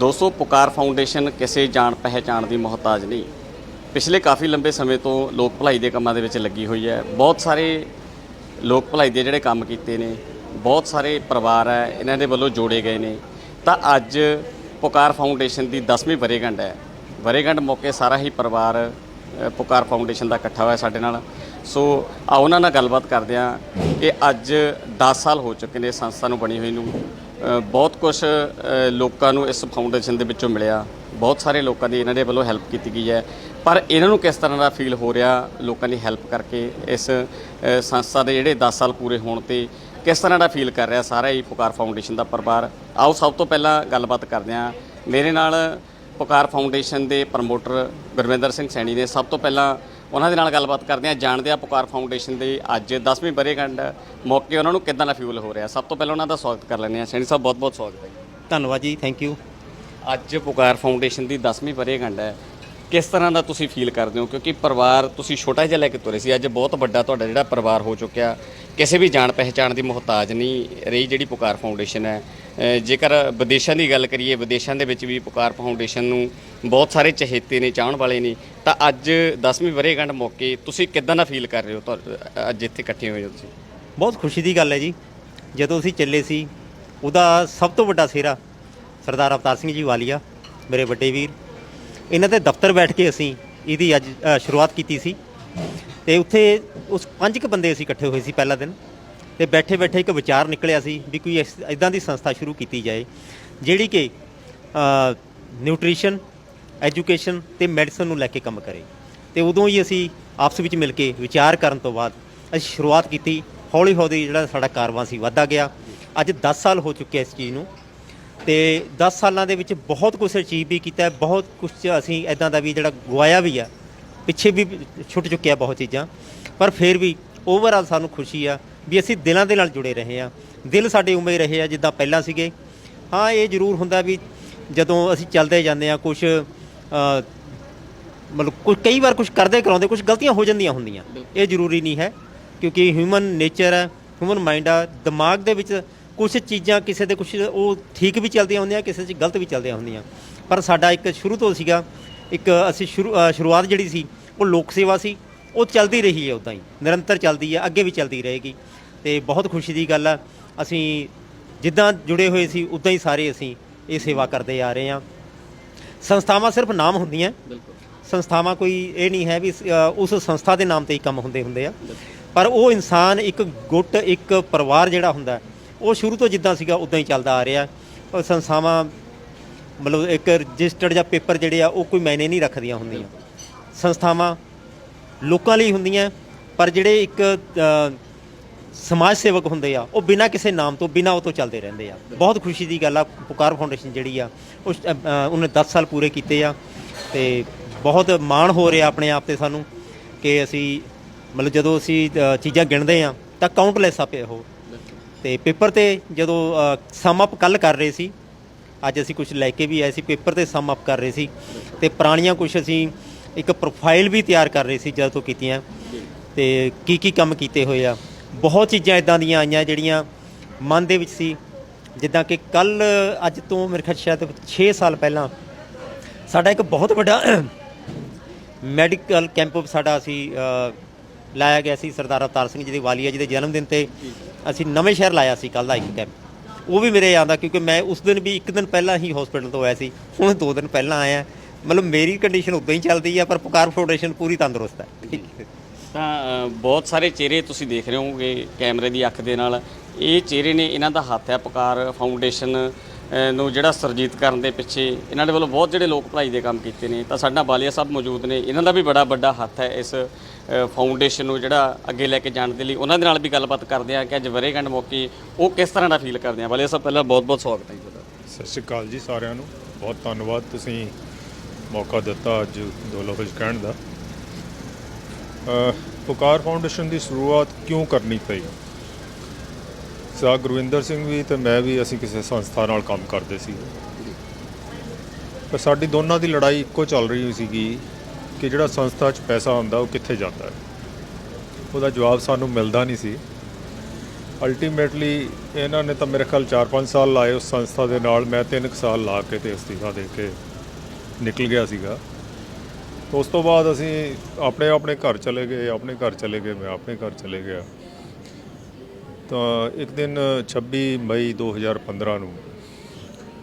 ਦੋਸਤੋ ਪੁਕਾਰ ਫਾਊਂਡੇਸ਼ਨ ਕਿਸੇ ਜਾਣ ਪਹਿਚਾਣ ਦੀ ਮੁਹਤਾਜ ਨਹੀਂ। ਪਿਛਲੇ ਕਾਫੀ ਲੰਬੇ ਸਮੇਂ ਤੋਂ ਲੋਕ ਭਲਾਈ ਦੇ ਕੰਮਾਂ ਦੇ ਵਿੱਚ ਲੱਗੀ ਹੋਈ ਹੈ। ਬਹੁਤ ਸਾਰੇ ਲੋਕ ਭਲਾਈ ਦੇ ਜਿਹੜੇ ਕੰਮ ਕੀਤੇ ਨੇ, ਬਹੁਤ ਸਾਰੇ ਪਰਿਵਾਰ ਹੈ, ਇਹਨਾਂ ਦੇ ਵੱਲੋਂ ਜੋੜੇ ਗਏ ਨੇ। ਤਾਂ ਅੱਜ ਪੁਕਾਰ ਫਾਊਂਡੇਸ਼ਨ ਦੀ 10ਵੀਂ ਵਰੇਗੰਢ ਹੈ। ਵਰੇਗੰਢ ਮੌਕੇ ਸਾਰਾ ਹੀ ਪਰਿਵਾਰ ਪੁਕਾਰ ਫਾਊਂਡੇਸ਼ਨ ਦਾ ਇਕੱਠਾ ਹੋਇਆ ਸਾਡੇ ਨਾਲ। ਸੋ ਆ ਉਹਨਾਂ ਨਾਲ ਗੱਲਬਾਤ ਕਰਦੇ ਹਾਂ ਕਿ ਅੱਜ 10 ਸਾਲ ਹੋ ਚੁੱਕੇ ਨੇ ਸੰਸਥਾ ਨੂੰ ਬਣੀ ਹੋਈ ਨੂੰ। ਬਹੁਤ ਕੁਝ ਲੋਕਾਂ ਨੂੰ ਇਸ ਫਾਊਂਡੇਸ਼ਨ ਦੇ ਵਿੱਚੋਂ ਮਿਲਿਆ। ਬਹੁਤ ਸਾਰੇ ਲੋਕਾਂ ਦੀ ਇਹਨਾਂ ਦੇ ਵੱਲੋਂ ਹੈਲਪ ਕੀਤੀ ਗਈ ਹੈ। ਪਰ ਇਹਨਾਂ ਨੂੰ ਕਿਸ ਤਰ੍ਹਾਂ ਦਾ ਫੀਲ ਹੋ ਰਿਹਾ ਲੋਕਾਂ ਦੀ ਹੈਲਪ ਕਰਕੇ ਇਸ ਸੰਸਥਾ ਦੇ ਜਿਹੜੇ 10 ਸਾਲ ਪੂਰੇ ਹੋਣ ਤੇ ਕਿਸ ਤਰ੍ਹਾਂ ਦਾ ਫੀਲ ਕਰ ਰਿਹਾ ਸਾਰਾ ਹੀ ਪੁਕਾਰ ਫਾਊਂਡੇਸ਼ਨ ਦਾ ਪਰਿਵਾਰ? ਆਓ ਸਭ ਤੋਂ ਪਹਿਲਾਂ ਗੱਲਬਾਤ ਕਰਦੇ ਹਾਂ। ਮੇਰੇ ਨਾਲ ਪੁਕਾਰ ਫਾਊਂਡੇਸ਼ਨ ਦੇ ਪ੍ਰਮੋਟਰ ਗੁਰਵਿੰਦਰ ਸਿੰਘ ਸੈਣੀ ਨੇ। ਸਭ ਤੋਂ ਪਹਿਲਾਂ ਉਹਨਾਂ ਦੇ ਨਾਲ ਗੱਲਬਾਤ ਕਰਦੇ ਹਾਂ ਜਾਣਦੇ ਹਾਂ ਪੁਕਾਰ ਫਾਊਂਡੇਸ਼ਨ ਦੇ ਅੱਜ 10ਵੀਂ ਵਰ੍ਹੇਗੰਢ ਮੌਕੇ ਉਹਨਾਂ ਨੂੰ ਕਿੱਦਾਂ ਦਾ ਫੀਲ ਹੋ ਰਿਹਾ। ਸਭ ਤੋਂ ਪਹਿਲਾਂ ਉਹਨਾਂ ਦਾ ਸਵਾਗਤ ਕਰ ਲੈਂਦੇ ਹਾਂ। ਸੈਣੀ ਸਾਹਿਬ ਬਹੁਤ ਬਹੁਤ ਸਵਾਗਤ ਹੈ। ਧੰਨਵਾਦ ਜੀ ਥੈਂਕ ਯੂ ਅੱਜ ਪੁਕਾਰ ਫਾਊਂਡੇਸ਼ਨ ਦੀ 10ਵੀਂ ਵਰ੍ਹੇਗੰਢ ਹੈ। ਕਿਸ ਤਰ੍ਹਾਂ ਦਾ ਤੁਸੀਂ ਫੀਲ ਕਰਦੇ ਹੋ? ਕਿਉਂਕਿ ਪਰਿਵਾਰ ਤੁਸੀਂ ਛੋਟਾ ਜਿਹਾ ਲੈ ਕੇ ਤੁਰੇ ਸੀ। ਅੱਜ ਬਹੁਤ ਵੱਡਾ ਤੁਹਾਡਾ ਜਿਹੜਾ ਪਰਿਵਾਰ ਹੋ ਚੁੱਕਿਆ। ਕਿਸੇ ਵੀ ਜਾਣ ਪਹਿਚਾਣ ਦੀ ਮੁਹਤਾਜ ਨਹੀਂ। ਰਹੀ ਜਿਹੜੀ ਪੁਕਾਰ ਫਾਊਂਡੇਸ਼ਨ ਹੈ। ਜੇਕਰ ਵਿਦੇਸ਼ਾਂ ਦੀ ਗੱਲ ਕਰੀਏ, ਵਿਦੇਸ਼ਾਂ ਦੇ ਵਿੱਚ ਵੀ ਪੁਕਾਰ ਫਾਊਂਡੇਸ਼ਨ ਨੂੰ ਬਹੁਤ ਸਾਰੇ ਚਹੇਤੇ ਨੇ, ਚਾਹਣ ਵਾਲੇ ਨੇ, ਤਾਂ ਅੱਜ 10ਵੀਂ ਵਰ੍ਹੇਗੰਢ ਮੌਕੇ ਤੁਸੀਂ ਕਿੱਦਾਂ ਦਾ ਫੀਲ ਕਰ ਰਹੇ ਹੋ ਤੁਹਾ- ਅੱਜ ਇੱਥੇ ਇਕੱਠੇ ਹੋਏ ਹੋ ਤੁਸੀਂ? ਬਹੁਤ ਖੁਸ਼ੀ ਦੀ ਗੱਲ ਹੈ ਜੀ। ਜਦੋਂ ਅਸੀਂ ਚੱਲੇ ਸੀ, ਉਹਦਾ ਸਭ ਤੋਂ ਵੱਡਾ ਸਿਹਰਾ ਸਰਦਾਰ ਅਵਤਾਰ ਸਿੰਘ ਜੀ ਵਾਲੀਆ, ਮੇਰੇ ਵੱਡੇ ਵੀਰ। ਇਹਨਾਂ ਦੇ ਦਫ਼ਤਰ ਬੈਠ ਕੇ ਅਸੀਂ ਇਹਦੀ ਅੱਜ ਸ਼ੁਰੂਆਤ ਕੀਤੀ ਸੀ। ਤੇ ਉੱਥੇ ਉਸ ਪੰਜ ਕੁ ਬੰਦੇ ਅਸੀਂ ਇਕੱਠੇ ਹੋਏ ਸੀ ਪਹਿਲਾ ਦਿਨ। ਤੇ ਬੈਠੇ ਬੈਠੇ ਇੱਕ ਵਿਚਾਰ ਨਿਕਲਿਆ ਸੀ ਵੀ ਕੋਈ ਇਦਾਂ ਦੀ ਸੰਸਥਾ ਸ਼ੁਰੂ ਕੀਤੀ ਜਾਏ, ਜਿਹੜੀ ਕਿ ਨਿਊਟ੍ਰੀਸ਼ਨ, ਐਜੂਕੇਸ਼ਨ ਤੇ ਮੈਡੀਸਨ ਨੂੰ ਲੈ ਕੇ ਕੰਮ ਕਰੇ। ਤੇ ਉਦੋਂ ਹੀ ਅਸੀਂ ਆਪਸ ਵਿੱਚ ਮਿਲ ਕੇ ਵਿਚਾਰ ਕਰਨ ਤੋਂ ਬਾਅਦ ਅਸੀਂ ਸ਼ੁਰੂਆਤ ਕੀਤੀ। ਹੌਲੀ ਹੌਲੀ ਜਿਹੜਾ ਸਾਡਾ ਕਾਰਵਾਂ ਸੀ ਵਧਦਾ ਗਿਆ। ਅੱਜ 10 ਸਾਲ ਹੋ ਚੁੱਕੇ ਇਸ ਚੀਜ਼ ਨੂੰ। ਤੇ 10 ਸਾਲਾਂ ਦੇ ਵਿੱਚ ਬਹੁਤ ਕੁਝ ਅਚੀਵ ਵੀ ਕੀਤਾ। ਹੈ ਬਹੁਤ ਕੁਝ ਅਸੀਂ ਐਦਾਂ ਦਾ ਵੀ ਜਿਹੜਾ ਗਵਾਇਆ ਵੀ ਆ। ਪਿੱਛੇ ਵੀ ਛੁੱਟ ਚੁੱਕਿਆ ਬਹੁਤ ਚੀਜ਼ਾਂ। ਪਰ ਫਿਰ ਵੀ ਓਵਰਆਲ ਸਾਨੂੰ ਖੁਸ਼ੀ ਆ ਵੀ ਅਸੀਂ ਦਿਲਾਂ ਦੇ ਨਾਲ ਜੁੜੇ ਰਹੇ ਆ। ਦਿਲ ਸਾਡੇ ਉਵੇਂ ਹੀ ਰਹੇ ਆ ਜਿੱਦਾਂ ਪਹਿਲਾਂ ਸੀਗੇ। ਹਾਂ, ਇਹ ਜ਼ਰੂਰ ਹੁੰਦਾ ਵੀ ਜਦੋਂ ਅਸੀਂ ਚੱਲਦੇ ਜਾਂਦੇ ਆ ਕੁਝ ਮਤਲਬ ਕੁਝ ਕਈ ਵਾਰ ਕੁਝ ਕਰਦੇ ਕਰਾਉਂਦੇ ਕੁਝ ਗਲਤੀਆਂ ਹੋ ਜਾਂਦੀਆਂ ਹੁੰਦੀਆਂ। ਇਹ ਜ਼ਰੂਰੀ ਨਹੀਂ ਹੈ, ਕਿਉਂਕਿ ਹਿਊਮਨ ਨੇਚਰ ਹੈ ਹਿਊਮਨ ਮਾਈਂਡ ਆ, ਦਿਮਾਗ ਦੇ ਵਿੱਚ ਕੁਝ ਚੀਜ਼ਾਂ ਕਿਸੇ ਦੇ ਕੁਝ ਉਹ ਠੀਕ ਵੀ ਚੱਲਦੀਆਂ ਹੁੰਦੀਆਂ, ਕਿਸੇ 'ਚ ਗਲਤ ਵੀ ਚੱਲਦੀਆਂ ਹੁੰਦੀਆਂ। ਪਰ ਸਾਡਾ ਇੱਕ ਸ਼ੁਰੂ ਤੋਂ ਸੀਗਾ, ਇੱਕ ਅਸੀਂ ਸ਼ੁਰੂ ਸ਼ੁਰੂਆਤ ਜਿਹੜੀ ਸੀ, ਉਹ ਲੋਕ ਸੇਵਾ ਸੀ। ਉਹ ਚੱਲਦੀ ਰਹੀ ਹੈ ਉਦਾਂ ਹੀ ਨਿਰੰਤਰ ਚੱਲਦੀ ਹੈ ਅੱਗੇ ਵੀ ਚੱਲਦੀ ਰਹੇਗੀ। ਤੇ ਬਹੁਤ ਖੁਸ਼ੀ ਦੀ ਗੱਲ ਆ ਅਸੀਂ ਜਿੱਦਾਂ ਜੁੜੇ ਹੋਏ ਸੀ ਉਦਾਂ ਹੀ ਸਾਰੇ ਅਸੀਂ ਇਹ ਸੇਵਾ ਕਰਦੇ ਆ ਰਹੇ ਹਾਂ ਸੰਸਥਾਵਾਂ ਸਿਰਫ ਨਾਮ ਹੁੰਦੀਆਂ। ਬਿਲਕੁਲ। ਸੰਸਥਾਵਾਂ ਕੋਈ ਇਹ ਨਹੀਂ ਹੈ ਵੀ ਉਸ ਸੰਸਥਾ ਦੇ ਨਾਮ ਤੇ ਹੀ ਕੰਮ ਹੁੰਦੇ ਹੁੰਦੇ ਆ। ਪਰ ਉਹ ਇਨਸਾਨ ਇੱਕ ਗੁੱਟ ਇੱਕ ਪਰਿਵਾਰ ਜਿਹੜਾ ਹੁੰਦਾ ਉਹ ਸ਼ੁਰੂ ਤੋਂ ਜਿੱਦਾਂ ਸੀਗਾ ਉਦਾਂ ਹੀ ਚੱਲਦਾ ਆ ਰਿਹਾ। ਉਹ ਸੰਸਥਾਵਾਂ ਮਤਲਬ ਇੱਕ ਰਜਿਸਟਰਡ ਜਾਂ ਪੇਪਰ ਜਿਹੜੇ ਆ ਉਹ ਕੋਈ ਮਾਇਨੇ ਨਹੀਂ ਰੱਖਦੀਆਂ ਹੁੰਦੀਆਂ। ਸੰਸਥਾਵਾਂ ਲੋਕਾਂ ਲਈ ਹੁੰਦੀਆਂ, ਪਰ ਜਿਹੜੇ ਇੱਕ ਸਮਾਜ ਸੇਵਕ ਹੁੰਦੇ ਆ, ਉਹ ਬਿਨਾਂ ਕਿਸੇ ਨਾਮ ਤੋਂ, ਬਿਨਾਂ ਉਹ ਤੋਂ ਚੱਲਦੇ ਰਹਿੰਦੇ ਆ। ਬਹੁਤ ਖੁਸ਼ੀ ਦੀ ਗੱਲ ਆ, ਪੁਕਾਰ ਫਾਊਂਡੇਸ਼ਨ ਜਿਹੜੀ ਆ ਉਹ ਉਹਨੇ 10 ਸਾਲ ਪੂਰੇ ਕੀਤੇ ਆ, ਤੇ ਬਹੁਤ ਮਾਣ ਹੋ ਰਿਹਾ ਆਪਣੇ ਆਪ ਤੇ ਸਾਨੂੰ ਕਿ ਅਸੀਂ, ਮਤਲਬ ਜਦੋਂ ਅਸੀਂ ਚੀਜ਼ਾਂ ਗਿਣਦੇ ਆ, ਤਾਂ ਕਾਊਂਟਲੈਸ ਆ ਪਏ ਉਹ। ਤੇ ਪੇਪਰ ਤੇ ਜਦੋਂ ਸਮ ਅਪ ਕੱਲ ਕਰ ਰਹੇ ਸੀ, ਅੱਜ ਅਸੀਂ ਕੁਝ ਲੈ ਕੇ ਵੀ ਆਏ ਸੀ, ਪੇਪਰ ਤੇ ਸਮ ਅਪ ਕਰ ਰਹੇ ਸੀ, ਤੇ ਪੁਰਾਣੀਆਂ ਕੁਝ ਅਸੀਂ ਇੱਕ ਪ੍ਰੋਫਾਈਲ ਵੀ ਤਿਆਰ ਕਰ ਰਹੇ ਸੀ ਜਦੋਂ ਤੋਂ ਕੀਤੀਆਂ। ਤੇ ਕੀ ਕੀ ਕੰਮ ਕੀਤੇ ਹੋਏ ਆ। ਬਹੁਤ ਚੀਜ਼ਾਂ ਇਦਾਂ ਦੀਆਂ ਆਈਆਂ ਜਿਹੜੀਆਂ ਮਨ ਦੇ ਵਿੱਚ ਸੀ। ਜਿੱਦਾਂ ਕਿ ਕੱਲ, ਅੱਜ ਤੋਂ ਮੇਰੇ ਖਿਆਲ ਸ਼ਾਇਦ 6 ਸਾਲ ਪਹਿਲਾਂ ਸਾਡਾ ਇੱਕ ਬਹੁਤ ਵੱਡਾ ਮੈਡੀਕਲ ਕੈਂਪ ਸਾਡਾ ਅਸੀਂ ਲਾਇਆ ਗਿਆ ਸੀ ਸਰਦਾਰ ਅਵਤਾਰ ਸਿੰਘ ਜੀ ਦੇ ਵਾਲੀਆ ਜੀ ਦੇ ਜਨਮ ਦਿਨ ਤੇ। ਅਸੀਂ ਨਵੇਂ ਸ਼ਹਿਰ ਲਾਇਆ ਸੀ ਕੱਲ ਦਾ ਇੱਕ ਕੈਂਪ। ਉਹ ਵੀ ਮੇਰੇ ਆਂਦਾ ਕਿਉਂਕਿ ਮੈਂ ਉਸ ਦਿਨ ਵੀ ਇੱਕ ਦਿਨ ਪਹਿਲਾਂ ਹੀ ਹਸਪੀਟਲ ਤੋਂ ਆਇਆ ਸੀ। ਹੁਣ ਦੋ ਦਿਨ ਪਹਿਲਾਂ ਆਇਆ। ਮਤਲਬ ਮੇਰੀ ਕੰਡੀਸ਼ਨ ਉਦਾਂ ਹੀ ਚੱਲਦੀ ਆ ਪਰ ਪੁਕਾਰ ਫਾਊਂਡੇਸ਼ਨ ਪੂਰੀ ਤੰਦਰੁਸਤ ਹੈ ਤਾਂ ਅ, ਬਹੁਤ ਸਾਰੇ ਚਿਹਰੇ ਤੁਸੀਂ ਦੇਖ ਰਹੇ ਹੋਗੇ ਕੈਮਰੇ ਦੀ ਅੱਖ ਦੇ ਨਾਲ। ਇਹ ਚਿਹਰੇ ਨੇ ਇਹਨਾਂ ਦਾ ਹੱਥ ਹੈ ਪੁਕਾਰ ਫਾਊਂਡੇਸ਼ਨ ਅ, ਨੂੰ ਜਿਹੜਾ ਸਰਜੀਤ ਕਰਨ ਦੇ ਪਿੱਛੇ ਇਹਨਾਂ ਦੇ ਵੱਲੋਂ ਬਹੁਤ ਜਿਹੜੇ ਲੋਕ ਭਲਾਈ ਦੇ ਕੰਮ ਕੀਤੇ ਨੇ। ਤਾਂ ਸਾਡਾ ਬਾਲੀਆ ਸਾਹਿਬ ਮੌਜੂਦ ਨੇ ਇਹਨਾਂ ਦਾ ਵੀ ਬੜਾ ਵੱਡਾ ਹੱਥ ਹੈ ਇਸ ਅ, ਫਾਊਂਡੇਸ਼ਨ ਨੂੰ ਜਿਹੜਾ ਅੱਗੇ ਲੈ ਕੇ ਜਾਣ ਦੇ ਲਈ। ਉਹਨਾਂ ਦੇ ਨਾਲ ਵੀ ਗੱਲਬਾਤ ਕਰਦੇ ਆ ਕਿ ਅੱਜ ਵਰੇਗੰਢ ਮੌਕੇ ਉਹ ਕਿਸ ਤਰ੍ਹਾਂ ਦਾ ਫੀਲ ਕਰਦੇ ਆ। ਬਾਲੀਆ ਸਾਹਿਬ ਪਹਿਲਾਂ ਬਹੁਤ ਬਹੁਤ ਸਵਾਗਤ ਹੈ ਜੀ ਤੁਹਾਡਾ। ਸਤਿ ਸ਼੍ਰੀ ਅਕਾਲ ਜੀ ਸਾਰਿਆਂ ਨੂੰ। ਬਹੁਤ ਧੰਨਵਾਦ ਤੁਸੀਂ ਮੌਕਾ ਦਿੱਤਾ ਅੱਜ ਦੋ ਲਫ਼ਜ਼ ਕਹਿਣ ਦਾ। ਪੁਕਾਰ ਫਾਊਂਡੇਸ਼ਨ ਦੀ ਸ਼ੁਰੂਆਤ ਕਿਉਂ ਕਰਨੀ ਪਈ? ਸਾ ਗੁਰਵਿੰਦਰ ਸਿੰਘ ਵੀ ਤੇ ਮੈਂ ਵੀ ਅਸੀਂ ਕਿਸੇ ਸੰਸਥਾ ਨਾਲ ਕੰਮ ਕਰਦੇ ਸੀ। ਪਰ ਸਾਡੀ ਦੋਨਾਂ ਦੀ ਲੜਾਈ ਇੱਕੋ ਚੱਲ ਰਹੀ ਸੀਗੀ ਕਿ ਜਿਹੜਾ ਸੰਸਥਾ 'ਚ ਪੈਸਾ ਹੁੰਦਾ ਉਹ ਕਿੱਥੇ ਜਾਂਦਾ ਹੈ। ਉਹਦਾ ਜਵਾਬ ਸਾਨੂੰ ਮਿਲਦਾ ਨਹੀਂ ਸੀ। ਅਲਟੀਮੇਟਲੀ ਇਹਨਾਂ ਨੇ ਤਾਂ ਮੇਰੇ ਖਿਆਲ 4-5 ਸਾਲ ਲਾਏ ਉਸ ਸੰਸਥਾ ਦੇ ਨਾਲ, ਮੈਂ 3 ਸਾਲ ਲਾ ਕੇ ਤੇ ਅਸਤੀਫਾ ਦੇ ਕੇ ਨਿਕਲ ਗਿਆ ਸੀਗਾ। ਉਸ ਤੋਂ ਬਾਅਦ ਅਸੀਂ ਆਪਣੇ ਆਪਣੇ ਘਰ ਚਲੇ ਗਏ, ਆਪਣੇ ਘਰ ਚਲੇ ਗਏ, ਮੈਂ ਆਪਣੇ ਘਰ ਚਲੇ ਗਿਆ। ਤਾਂ ਇੱਕ ਦਿਨ 26 ਮਈ 2015 ਨੂੰ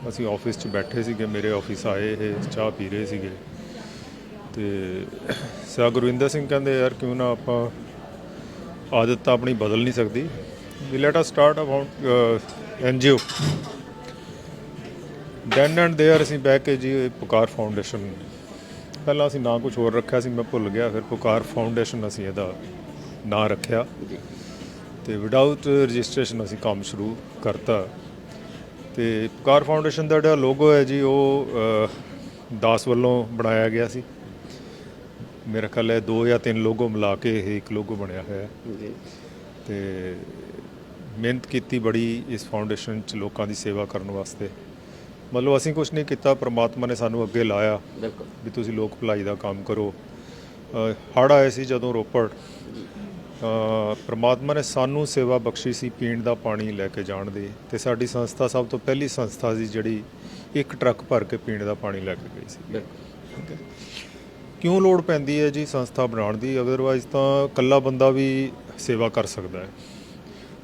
ਅਸੀਂ ਆਫਿਸ 'ਚ ਬੈਠੇ ਸੀਗੇ, ਮੇਰੇ ਆਫਿਸ ਆਏ, ਇਹ ਚਾਹ ਪੀ ਰਹੇ ਸੀਗੇ। ਤੇ ਸਰ ਗੁਰਵਿੰਦਰ ਸਿੰਘ ਕਹਿੰਦੇ, ਯਾਰ ਕਿਉਂ ਨਾ ਆਪਾਂ ਆਦਤ ਤਾਂ ਆਪਣੀ ਬਦਲ ਨਹੀਂ ਸਕਦੀ। We let us start about NGO then and there ਅਸੀਂ ਬਹਿ ਕੇ ਜੀ ਇਹ ਪੁਕਾਰ ਫਾਊਂਡੇਸ਼ਨ ਪਹਿਲਾਂ ਅਸੀਂ ਨਾਂ ਕੁਝ ਹੋਰ ਰੱਖਿਆ ਸੀ ਮੈਂ ਭੁੱਲ ਗਿਆ ਫਿਰ ਪੁਕਾਰ ਫਾਊਂਡੇਸ਼ਨ ਅਸੀਂ ਇਹਦਾ ਨਾਂ ਰੱਖਿਆ ਤੇ ਵਿਦਆਊਟ ਰਜਿਸਟ੍ਰੇਸ਼ਨ ਅਸੀਂ ਕੰਮ ਸ਼ੁਰੂ ਕਰਤਾ ਤੇ ਪੁਕਾਰ ਫਾਊਂਡੇਸ਼ਨ ਦਾ ਜਿਹੜਾ ਲੋਗੋ ਹੈ ਜੀ ਉਹ ਅ, ਦਾਸ ਵੱਲੋਂ ਬਣਾਇਆ ਗਿਆ ਸੀ ਮੇਰਾ ਖਿਆਲ ਹੈ ਦੋ ਜਾਂ ਤਿੰਨ ਲੋਗੋ ਮਿਲਾ ਕੇ ਇਹ ਇੱਕ ਲੋਗੋ ਬਣਿਆ ਹੋਇਆ ਹੈ ਜੀ ਤੇ ਮਿਹਨਤ ਕੀਤੀ ਬੜੀ ਇਸ ਫਾਊਂਡੇਸ਼ਨ 'ਚ ਲੋਕਾਂ ਦੀ ਸੇਵਾ ਕਰਨ ਵਾਸਤੇ ਮਤਲਬ ਅਸੀਂ ਕੁਝ ਨਹੀਂ ਕੀਤਾ ਪ੍ਰਮਾਤਮਾ ਨੇ ਸਾਨੂੰ ਅੱਗੇ ਲਾਇਆ ਬਿਲਕੁਲ। ਵੀ ਤੁਸੀਂ ਲੋਕ ਭਲਾਈ ਦਾ ਕੰਮ ਕਰੋ। ਹੜ ਆਏ ਸੀ ਜਦੋਂ ਰੋਪੜ ਪ੍ਰਮਾਤਮਾ ਨੇ ਸਾਨੂੰ ਸੇਵਾ ਬਖਸ਼ੀ ਸੀ ਪੀਣ ਦਾ ਪਾਣੀ ਲੈ ਕੇ ਜਾਣ ਦੀ ਤੇ ਸਾਡੀ ਸੰਸਥਾ ਸਭ ਤੋਂ ਪਹਿਲੀ ਸੰਸਥਾ ਸੀ ਜਿਹੜੀ ਇੱਕ ਟਰੱਕ ਭਰ ਕੇ ਪੀਣ ਦਾ ਪਾਣੀ ਲੈ ਕੇ ਗਈ ਸੀ। ਕਿਉਂ ਲੋੜ ਪੈਂਦੀ ਹੈ ਜੀ ਸੰਸਥਾ ਬਣਾਉਣ ਦੀ? ਅਦਰਵਾਈਜ਼ ਤਾਂ ਇਕੱਲਾ ਬੰਦਾ ਵੀ ਸੇਵਾ ਕਰ ਸਕਦਾ ਹੈ।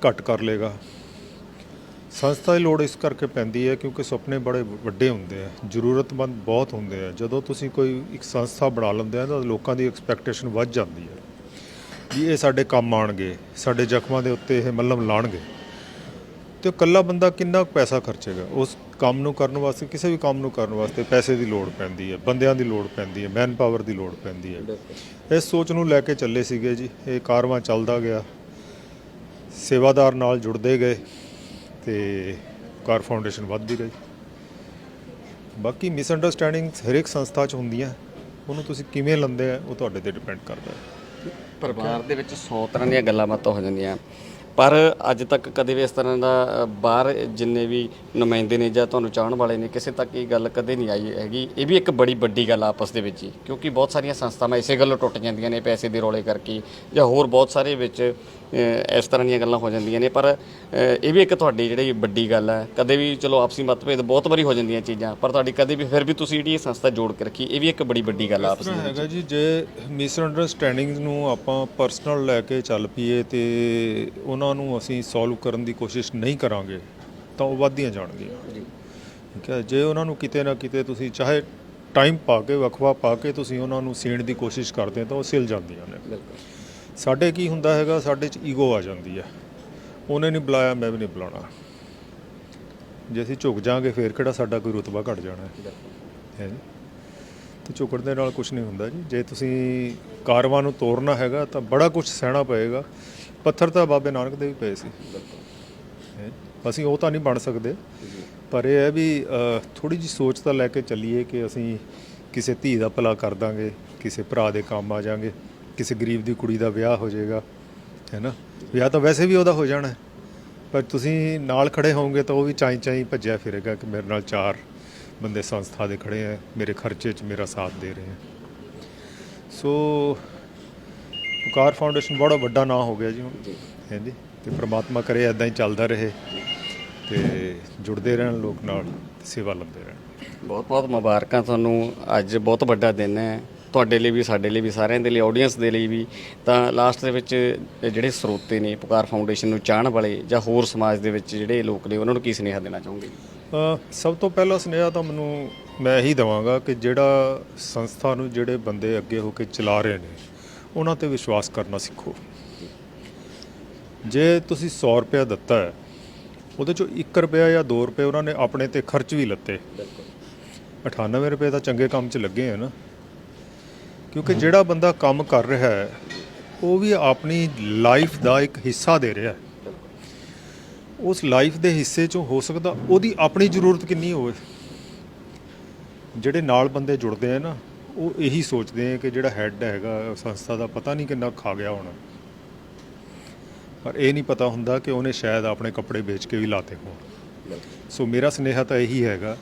ਘੱਟ ਕਰ ਲੇਗਾ। ਸੰਸਥਾ ਦੀ ਲੋੜ ਇਸ ਕਰਕੇ ਪੈਂਦੀ ਹੈ ਕਿਉਂਕਿ ਸੁਪਨੇ ਬੜੇ ਵੱਡੇ ਹੁੰਦੇ ਆ ਜ਼ਰੂਰਤਮੰਦ ਬਹੁਤ ਹੁੰਦੇ ਆ। ਜਦੋਂ ਤੁਸੀਂ ਕੋਈ ਇੱਕ ਸੰਸਥਾ ਬਣਾ ਲੈਂਦੇ ਆ ਤਾਂ ਲੋਕਾਂ ਦੀ ਐਕਸਪੈਕਟੇਸ਼ਨ ਵੱਧ ਜਾਂਦੀ ਹੈ ਵੀ ਇਹ ਸਾਡੇ ਕੰਮ ਆਣਗੇ ਸਾਡੇ ਜ਼ਖਮਾਂ ਦੇ ਉੱਤੇ ਇਹ ਮੱਲਮ ਲਾਣਗੇ। ਤੇ ਇਕੱਲਾ ਬੰਦਾ ਕਿੰਨਾ ਪੈਸਾ ਖਰਚੇਗਾ? ਉਸ ਕੰਮ ਨੂੰ ਕਰਨ ਵਾਸਤੇ ਕਿਸੇ ਵੀ ਕੰਮ ਨੂੰ ਕਰਨ ਵਾਸਤੇ ਪੈਸੇ ਦੀ ਲੋੜ ਪੈਂਦੀ ਹੈ ਬੰਦਿਆਂ ਦੀ ਲੋੜ ਪੈਂਦੀ ਹੈ ਮੈਨ ਪਾਵਰ ਦੀ ਲੋੜ ਪੈਂਦੀ ਹੈ। ਇਸ ਸੋਚ ਨੂੰ ਲੈ ਕੇ ਚੱਲੇ ਸੀਗੇ ਜੀ ਇਹ ਕਾਰਵਾਂ ਚੱਲਦਾ ਗਿਆ। ਸੇਵਾਦਾਰ ਨਾਲ ਜੁੜਦੇ ਗਏ। ਤੇ ਕਾਰ ਫਾਊਂਡੇਸ਼ਨ ਵੱਧਦੀ ਗਈ ਬਾਕੀ ਮਿਸਅੰਡਰਸਟੈਂਡਿੰਗਸ ਹਰ ਇੱਕ ਸੰਸਥਾ 'ਚ ਹੁੰਦੀਆਂ, ਉਹਨੂੰ ਤੁਸੀਂ ਕਿਵੇਂ ਲੰਦੇ ਆ, ਉਹ ਤੁਹਾਡੇ ਤੇ ਡਿਪੈਂਡ ਕਰਦਾ ਹੈ। ਪਰਿਵਾਰ ਦੇ ਵਿੱਚ 100 ਤਰ੍ਹਾਂ ਦੀਆਂ ਗੱਲਾਂ ਬਾਤਾਂ ਹੋ ਜਾਂਦੀਆਂ। ਪਰ ਅੱਜ ਤੱਕ ਕਦੇ ਵੀ ਇਸ ਤਰ੍ਹਾਂ ਦਾ ਬਾਹਰ ਜਿੰਨੇ ਵੀ ਨੁਮਾਇੰਦੇ ਨੇ ਜਾਂ ਤੁਹਾਨੂੰ ਚਾਹਣ ਵਾਲੇ ਨੇ ਕਿਸੇ ਤੱਕ ਇਹ ਗੱਲ ਕਦੇ ਨਹੀਂ ਆਈ ਹੈਗੀ। ਇਹ ਵੀ ਇੱਕ ਬੜੀ ਵੱਡੀ ਗੱਲ ਆਪਸ ਦੇ ਵਿੱਚ ਹੀ ਕਿਉਂਕਿ ਬਹੁਤ ਸਾਰੀਆਂ ਸੰਸਥਾਵਾਂ ਇਸੇ ਗੱਲੋਂ ਟੁੱਟ ਜਾਂਦੀਆਂ ਨੇ ਪੈਸੇ ਦੇ ਰੌਲੇ ਕਰਕੇ ਜਾਂ ਹੋਰ ਬਹੁਤ ਸਾਰੇ ਵਿੱਚ ਇਸ ਤਰ੍ਹਾਂ ਦੀਆਂ ਗੱਲਾਂ ਹੋ ਜਾਂਦੀਆਂ ਨੇ। ਪਰ ਇਹ ਵੀ ਇੱਕ ਤੁਹਾਡੀ ਜਿਹੜੀ ਵੱਡੀ ਗੱਲ ਹੈ ਕਦੇ ਵੀ ਚਲੋ ਆਪਸੀ ਮਤਭੇਦ ਬਹੁਤ ਵਾਰੀ ਹੋ ਜਾਂਦੀਆਂ ਚੀਜ਼ਾਂ ਪਰ ਤੁਹਾਡੀ ਕਦੇ ਵੀ ਫਿਰ ਵੀ ਤੁਸੀਂ ਜਿਹੜੀ ਇਹ ਸੰਸਥਾ ਜੋੜ ਕੇ ਰੱਖੀ ਇਹ ਵੀ ਇੱਕ ਬੜੀ ਵੱਡੀ ਗੱਲ ਆਪਸ ਵਿੱਚ ਹੈਗਾ ਜੀ ਜੇ ਮਿਸਅੰਡਰਸਟੈਂਡਿੰਗਸ ਨੂੰ ਆਪਾਂ ਪਰਸਨਲ ਲੈ ਕੇ ਚੱਲ ਪਈਏ ਤੇ ਉਹਨਾਂ ਨੂੰ ਅਸੀਂ ਸੋਲਵ ਕਰਨ ਦੀ ਕੋਸ਼ਿਸ਼ ਨਹੀਂ ਕਰਾਂਗੇ ਤਾਂ ਉਹ ਵੱਧਦੀਆਂ ਜਾਣਗੀਆਂ। ਠੀਕ ਹੈ ਜੇ ਉਹਨਾਂ ਨੂੰ ਕਿਤੇ ਨਾ ਕਿਤੇ ਤੁਸੀਂ ਚਾਹੇ ਟਾਈਮ ਪਾ ਕੇ ਵਕਫਾ ਪਾ ਕੇ ਤੁਸੀਂ ਉਹਨਾਂ ਨੂੰ ਸੀਣ ਦੀ ਕੋਸ਼ਿਸ਼ ਕਰਦੇ ਹੋ ਤਾਂ ਉਹ ਸਿਲ ਜਾਂਦੀਆਂ ਨੇ। ਸਾਡੇ ਕੀ ਹੁੰਦਾ ਹੈਗਾ ਸਾਡੇ 'ਚ ਈਗੋ ਆ ਜਾਂਦੀ ਹੈ। ਉਹਨੇ ਨਹੀਂ ਬੁਲਾਇਆ ਮੈਂ ਵੀ ਨਹੀਂ ਬੁਲਾਉਣਾ। ਜੇ ਅਸੀਂ ਝੁਕ ਜਾਾਂਗੇ ਫੇਰ ਕਿਹੜਾ ਸਾਡਾ ਕੋਈ ਰੁਤਬਾ ਘਟ ਜਾਣਾ ਹੈ? ਹੈ ਜੀ? ਤੇ ਝੁਕਣ ਦੇ ਨਾਲ ਕੁਝ ਨਹੀਂ ਹੁੰਦਾ ਜੀ। ਜੇ ਤੁਸੀਂ ਕਾਰਵਾਂ ਨੂੰ ਤੋੜਨਾ ਹੈਗਾ ਤਾਂ ਬੜਾ ਕੁਝ ਸਹਿਣਾ ਪਏਗਾ। ਪੱਥਰ ਤਾਂ ਬਾਬੇ ਨਾਨਕ ਦੇ ਵੀ ਪਏ ਸੀ। ਹੈਂ। ਅਸੀਂ ਉਹ ਤਾਂ ਨਹੀਂ ਬਣ ਸਕਦੇ। ਪਰ ਇਹ ਹੈ ਵੀ ਥੋੜੀ ਜੀ ਸੋਚ ਤਾਂ ਲੈ ਕੇ ਚੱਲੀਏ ਕਿ ਅਸੀਂ ਕਿਸੇ ਧੀ ਦਾ ਭਲਾ ਕਰ ਦਾਂਗੇ, ਕਿਸੇ ਭਰਾ ਦੇ ਕੰਮ ਆ ਜਾਾਂਗੇ ਕਿਸੇ ਗਰੀਬ ਦੀ ਕੁੜੀ ਦਾ ਵਿਆਹ ਹੋ ਜਾਏਗਾ ਹੈ ਨਾ ਵਿਆਹ ਤਾਂ ਵੈਸੇ ਵੀ ਉਹਦਾ ਹੋ ਜਾਣਾ। ਪਰ ਤੁਸੀਂ ਨਾਲ ਖੜੇ ਹੋਵੋਗੇ ਤਾਂ ਉਹ ਵੀ ਚਾਈ ਚਾਈ ਭੱਜਿਆ ਫਿਰੇਗਾ ਕਿ ਮੇਰੇ ਨਾਲ ਚਾਰ ਬੰਦੇ ਸੰਸਥਾ ਦੇ ਖੜੇ ਆ, ਮੇਰੇ ਖਰਚੇ 'ਚ ਮੇਰਾ ਸਾਥ ਦੇ ਰਹੇ ਆ। ਸੋ ਪੁਕਾਰ ਫਾਊਂਡੇਸ਼ਨ ਬੜਾ ਵੱਡਾ ਨਾਂ ਹੋ ਗਿਆ ਜੀ ਹੁਣ। ਹਾਂਜੀ। ਤੇ ਪ੍ਰਮਾਤਮਾ ਕਰੇ ਐਦਾਂ ਹੀ ਚੱਲਦਾ ਰਹੇ ਤੇ ਜੁੜਦੇ ਰਹਿਣ ਲੋਕ ਨਾਲ ਤੇ ਸੇਵਾ ਲੰਦੇ ਰਹਿਣ। ਬਹੁਤ ਬਹੁਤ ਮੁਬਾਰਕਾਂ ਤੁਹਾਨੂੰ। ਅੱਜ ਬਹੁਤ ਵੱਡਾ ਦਿਨ ਹੈ। ਤੁਹਾਡੇ ਲਈ ਵੀ ਸਾਡੇ ਲਈ ਵੀ ਸਾਰਿਆਂ ਦੇ ਲਈ ਆਡੀਅנס ਦੇ ਲਈ ਵੀ। ਤਾਂ ਲਾਸਟ ਦੇ ਵਿੱਚ ਜਿਹੜੇ ਸਰੋਤੇ ਨੇ ਪੁਕਾਰ ਫਾਊਂਡੇਸ਼ਨ ਨੂੰ ਚਾਹਣ ਵਾਲੇ ਜਾਂ ਹੋਰ ਸਮਾਜ ਦੇ ਵਿੱਚ ਜਿਹੜੇ ਲੋਕ ਨੇ ਉਹਨਾਂ ਨੂੰ ਕੀ ਸੁਨੇਹਾ ਦੇਣਾ ਚਾਹੋਗੇ? ਸਭ ਤੋਂ ਪਹਿਲਾ ਸੁਨੇਹਾ ਤਾਂ ਮੈਨੂੰ ਮੈਂ ਇਹੀ ਦਵਾਂਗਾ ਕਿ ਜਿਹੜਾ ਸੰਸਥਾ ਨੂੰ ਜਿਹੜੇ ਬੰਦੇ ਅੱਗੇ ਹੋ ਕੇ ਚਲਾ ਰਹੇ ਨੇ ਉਹਨਾਂ ਤੇ ਵਿਸ਼ਵਾਸ ਕਰਨਾ ਸਿੱਖੋ। ਜੇ ਤੁਸੀਂ 100 ਰੁਪਇਆ ਦਿੱਤਾ ਹੈ, ਉਹਦੇ ਚੋਂ 1 ਰੁਪਇਆ ਜਾਂ 2 ਰੁਪਏ ਉਹਨਾਂ ਨੇ ਆਪਣੇ ਤੇ ਖਰਚ ਵੀ ਲੱਤੇ। 98 ਰੁਪਏ ਤਾਂ ਚੰਗੇ ਕੰਮ 'ਚ ਲੱਗੇ ਆ ਨਾ। ਕਿਉਂਕਿ ਜਿਹੜਾ ਬੰਦਾ ਕੰਮ ਕਰ ਰਿਹਾ ਹੈ, ਉਹ ਵੀ ਆਪਣੀ ਲਾਈਫ ਦਾ ਇੱਕ ਹਿੱਸਾ ਦੇ ਰਿਹਾ ਹੈ। ਉਸ ਲਾਈਫ ਦੇ ਹਿੱਸੇ ਚੋਂ ਹੋ ਸਕਦਾ ਉਹਦੀ ਆਪਣੀ ਜ਼ਰੂਰਤ ਕਿੰਨੀ ਹੋਵੇ। ਜਿਹੜੇ ਨਾਲ ਬੰਦੇ ਜੁੜਦੇ ਆ ਨਾ ਉਹ ਇਹੀ ਸੋਚਦੇ ਆ ਕਿ ਜਿਹੜਾ ਹੈੱਡ ਹੈਗਾ ਸੰਸਥਾ ਦਾ ਪਤਾ ਨਹੀਂ ਕਿੰਨਾ ਖਾ ਗਿਆ ਹੋਣਾ। ਪਰ ਇਹ ਨਹੀਂ ਪਤਾ ਹੁੰਦਾ ਕਿ ਉਹਨੇ ਸ਼ਾਇਦ ਆਪਣੇ ਕੱਪੜੇ ਵੇਚ ਕੇ ਵੀ ਲਾਤੇ ਹੋਣ। ਸੋ ਮੇਰਾ ਸੁਨੇਹਾ ਤਾਂ ਇਹੀ ਹੈਗਾ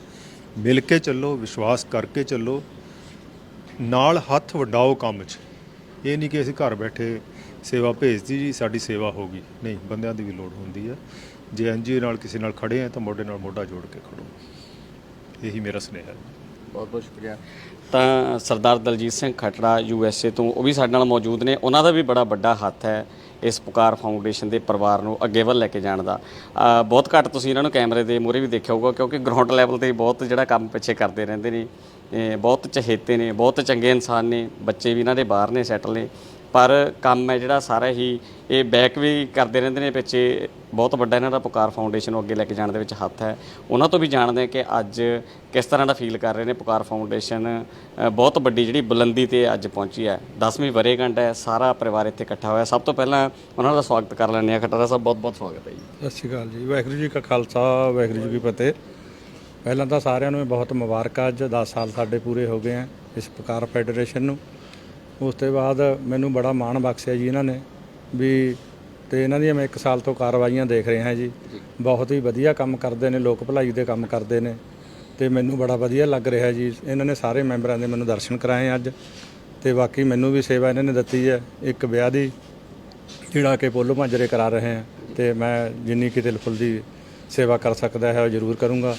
ਮਿਲ ਕੇ ਚੱਲੋ ਵਿਸ਼ਵਾਸ ਕਰਕੇ ਚੱਲੋ ਨਾਲ ਹੱਥ ਵਡਾਓ ਕੰਮ 'ਚ। ਇਹ ਨਹੀਂ ਕਿ ਅਸੀਂ ਘਰ ਬੈਠੇ ਸੇਵਾ ਭੇਜਦੀ ਜੀ ਸਾਡੀ ਸੇਵਾ ਹੋ ਗਈ। ਨਹੀਂ ਬੰਦਿਆਂ ਦੀ ਵੀ ਲੋੜ ਹੁੰਦੀ ਹੈ ਜੇ ਐਨਜੀਓ ਨਾਲ ਕਿਸੇ ਨਾਲ ਖੜੇ ਆ ਤਾਂ ਮੋਢੇ ਨਾਲ ਮੋਢਾ ਜੋੜ ਕੇ ਖੜੋ ਇਹੀ ਮੇਰਾ ਸੁਨੇਹਾ ਹੈ। ਬਹੁਤ ਬਹੁਤ ਸ਼ੁਕਰੀਆ। ਤਾਂ Sardar Daljit Singh Khatra U S A ਤੋਂ ਉਹ ਵੀ ਸਾਡੇ ਨਾਲ ਮੌਜੂਦ ਨੇ। ਉਹਨਾਂ ਦਾ ਵੀ ਬੜਾ ਵੱਡਾ ਹੱਥ ਹੈ ਇਸ ਪੁਕਾਰ ਫਾਊਂਡੇਸ਼ਨ ਦੇ ਪਰਿਵਾਰ ਨੂੰ ਅੱਗੇ ਵੱਲ ਲੈ ਕੇ ਜਾਣ ਦਾ। ਅ, ਬਹੁਤ ਘੱਟ ਤੁਸੀਂ ਇਹਨਾਂ ਨੂੰ ਕੈਮਰੇ ਦੇ ਮੂਹਰੇ ਵੀ ਦੇਖਿਆ ਹੋਊਗਾ ਕਿਉਂਕਿ ਗਰਾਊਂਡ ਲੈਵਲ ਤੇ ਬਹੁਤ ਜਿਹੜਾ ਕੰਮ ਪਿੱਛੇ ਕਰਦੇ ਰਹਿੰਦੇ ਨੇ। ਇਹ ਬਹੁਤ ਚਹੇਤੇ ਨੇ ਬਹੁਤ ਚੰਗੇ ਇਨਸਾਨ ਨੇ। ਬੱਚੇ ਵੀ ਇਹਨਾਂ ਦੇ ਬਾਹਰ ਨੇ ਸੈਟਲ ਨੇ। ਪਰ ਕੰਮ ਹੈ ਜਿਹੜਾ ਸਾਰਾ ਹੀ, ਇਹ ਬੈਕ ਵੀ ਕਰਦੇ ਰਹਿੰਦੇ ਨੇ ਪਿੱਛੇ ਬਹੁਤ ਵੱਡਾ ਇਹਨਾਂ ਦਾ ਪੁਕਾਰ ਫਾਊਂਡੇਸ਼ਨ ਨੂੰ ਅੱਗੇ ਲੈ ਕੇ ਜਾਣ ਦੇ ਵਿੱਚ ਹੱਥ ਹੈ। ਉਹਨਾਂ ਤੋਂ ਵੀ ਜਾਣਦੇ ਹਾਂ ਕਿ ਅੱਜ ਕਿਸ ਤਰ੍ਹਾਂ ਦਾ ਫੀਲ ਕਰ ਰਹੇ ਨੇ ਪੁਕਾਰ ਫਾਊਂਡੇਸ਼ਨ ਬਹੁਤ ਵੱਡੀ ਜਿਹੜੀ ਬੁਲੰਦੀ ਤੇ ਅੱਜ ਪਹੁੰਚੀ ਹੈ। 10ਵੀਂ ਵਰ੍ਹੇਗੰਢ ਹੈ, ਸਾਰਾ ਪਰਿਵਾਰ ਇੱਥੇ ਇਕੱਠਾ ਹੋਇਆ। ਸਭ ਤੋਂ ਪਹਿਲਾਂ ਉਹਨਾਂ ਦਾ ਸਵਾਗਤ ਕਰ ਲੈਂਦੇ ਹਾਂ। ਖਟਾਰਾ ਸਾਹਿਬ, ਬਹੁਤ ਬਹੁਤ ਸਵਾਗਤ ਹੈ ਜੀ। ਸਤਿ ਸ਼੍ਰੀ ਅਕਾਲ ਜੀ। ਵਾਹਿਗੁਰੂ ਜੀ ਕਾ ਖਾਲਸਾ, ਵਾਹਿਗੁਰੂ ਜੀ ਕੀ ਫਤਿਹ। ਪਹਿਲਾਂ ਤਾਂ ਸਾਰਿਆਂ ਨੂੰ ਬਹੁਤ ਮੁਬਾਰਕਾਂ। ਅੱਜ 10 ਸਾਲ ਸਾਡੇ ਪੂਰੇ ਹੋ ਗਏ ਆ ਇਸ ਪੁਕਾਰ ਫੈਡਰੇਸ਼ਨ ਨੂੰ। ਉਸ ਤੋਂ ਬਾਅਦ ਮੈਨੂੰ ਬੜਾ ਮਾਣ ਬਖਸ਼ਿਆ ਜੀ ਇਹਨਾਂ ਨੇ ਵੀ ਤੇ ਇਹਨਾਂ ਦੀਆਂ ਮੈਂ 1 ਸਾਲ ਤੋਂ ਕਾਰਵਾਈਆਂ ਦੇਖ ਰਿਹਾ ਹਾਂ ਜੀ। ਬਹੁਤ ਹੀ ਵਧੀਆ ਕੰਮ ਕਰਦੇ ਨੇ ਲੋਕ ਭਲਾਈ ਦੇ ਕੰਮ ਕਰਦੇ ਨੇ ਤੇ ਮੈਨੂੰ ਬੜਾ ਵਧੀਆ ਲੱਗ ਰਿਹਾ ਜੀ। ਇਹਨਾਂ ਨੇ ਸਾਰੇ ਮੈਂਬਰਾਂ ਦੇ ਮੈਨੂੰ ਦਰਸ਼ਨ ਕਰਾਏ ਅੱਜ ਤੇ ਬਾਕੀ ਮੈਨੂੰ ਵੀ ਸੇਵਾ ਇਹਨਾਂ ਨੇ ਦਿੱਤੀ ਹੈ। ਇੱਕ ਵਿਆਹ ਦੀ ਜਿਹੜਾ ਕਿ ਪੋਲੋ ਮਾਜਰੇ ਕਰਾ ਰਹੇ ਹਾਂ ਤੇ ਮੈਂ ਜਿੰਨੀ ਕਿ ਦਿਲ ਫੁੱਲ ਦੀ ਸੇਵਾ ਕਰ ਸਕਦਾ ਹੈ ਉਹ ਜ਼ਰੂਰ ਕਰੂੰਗਾ।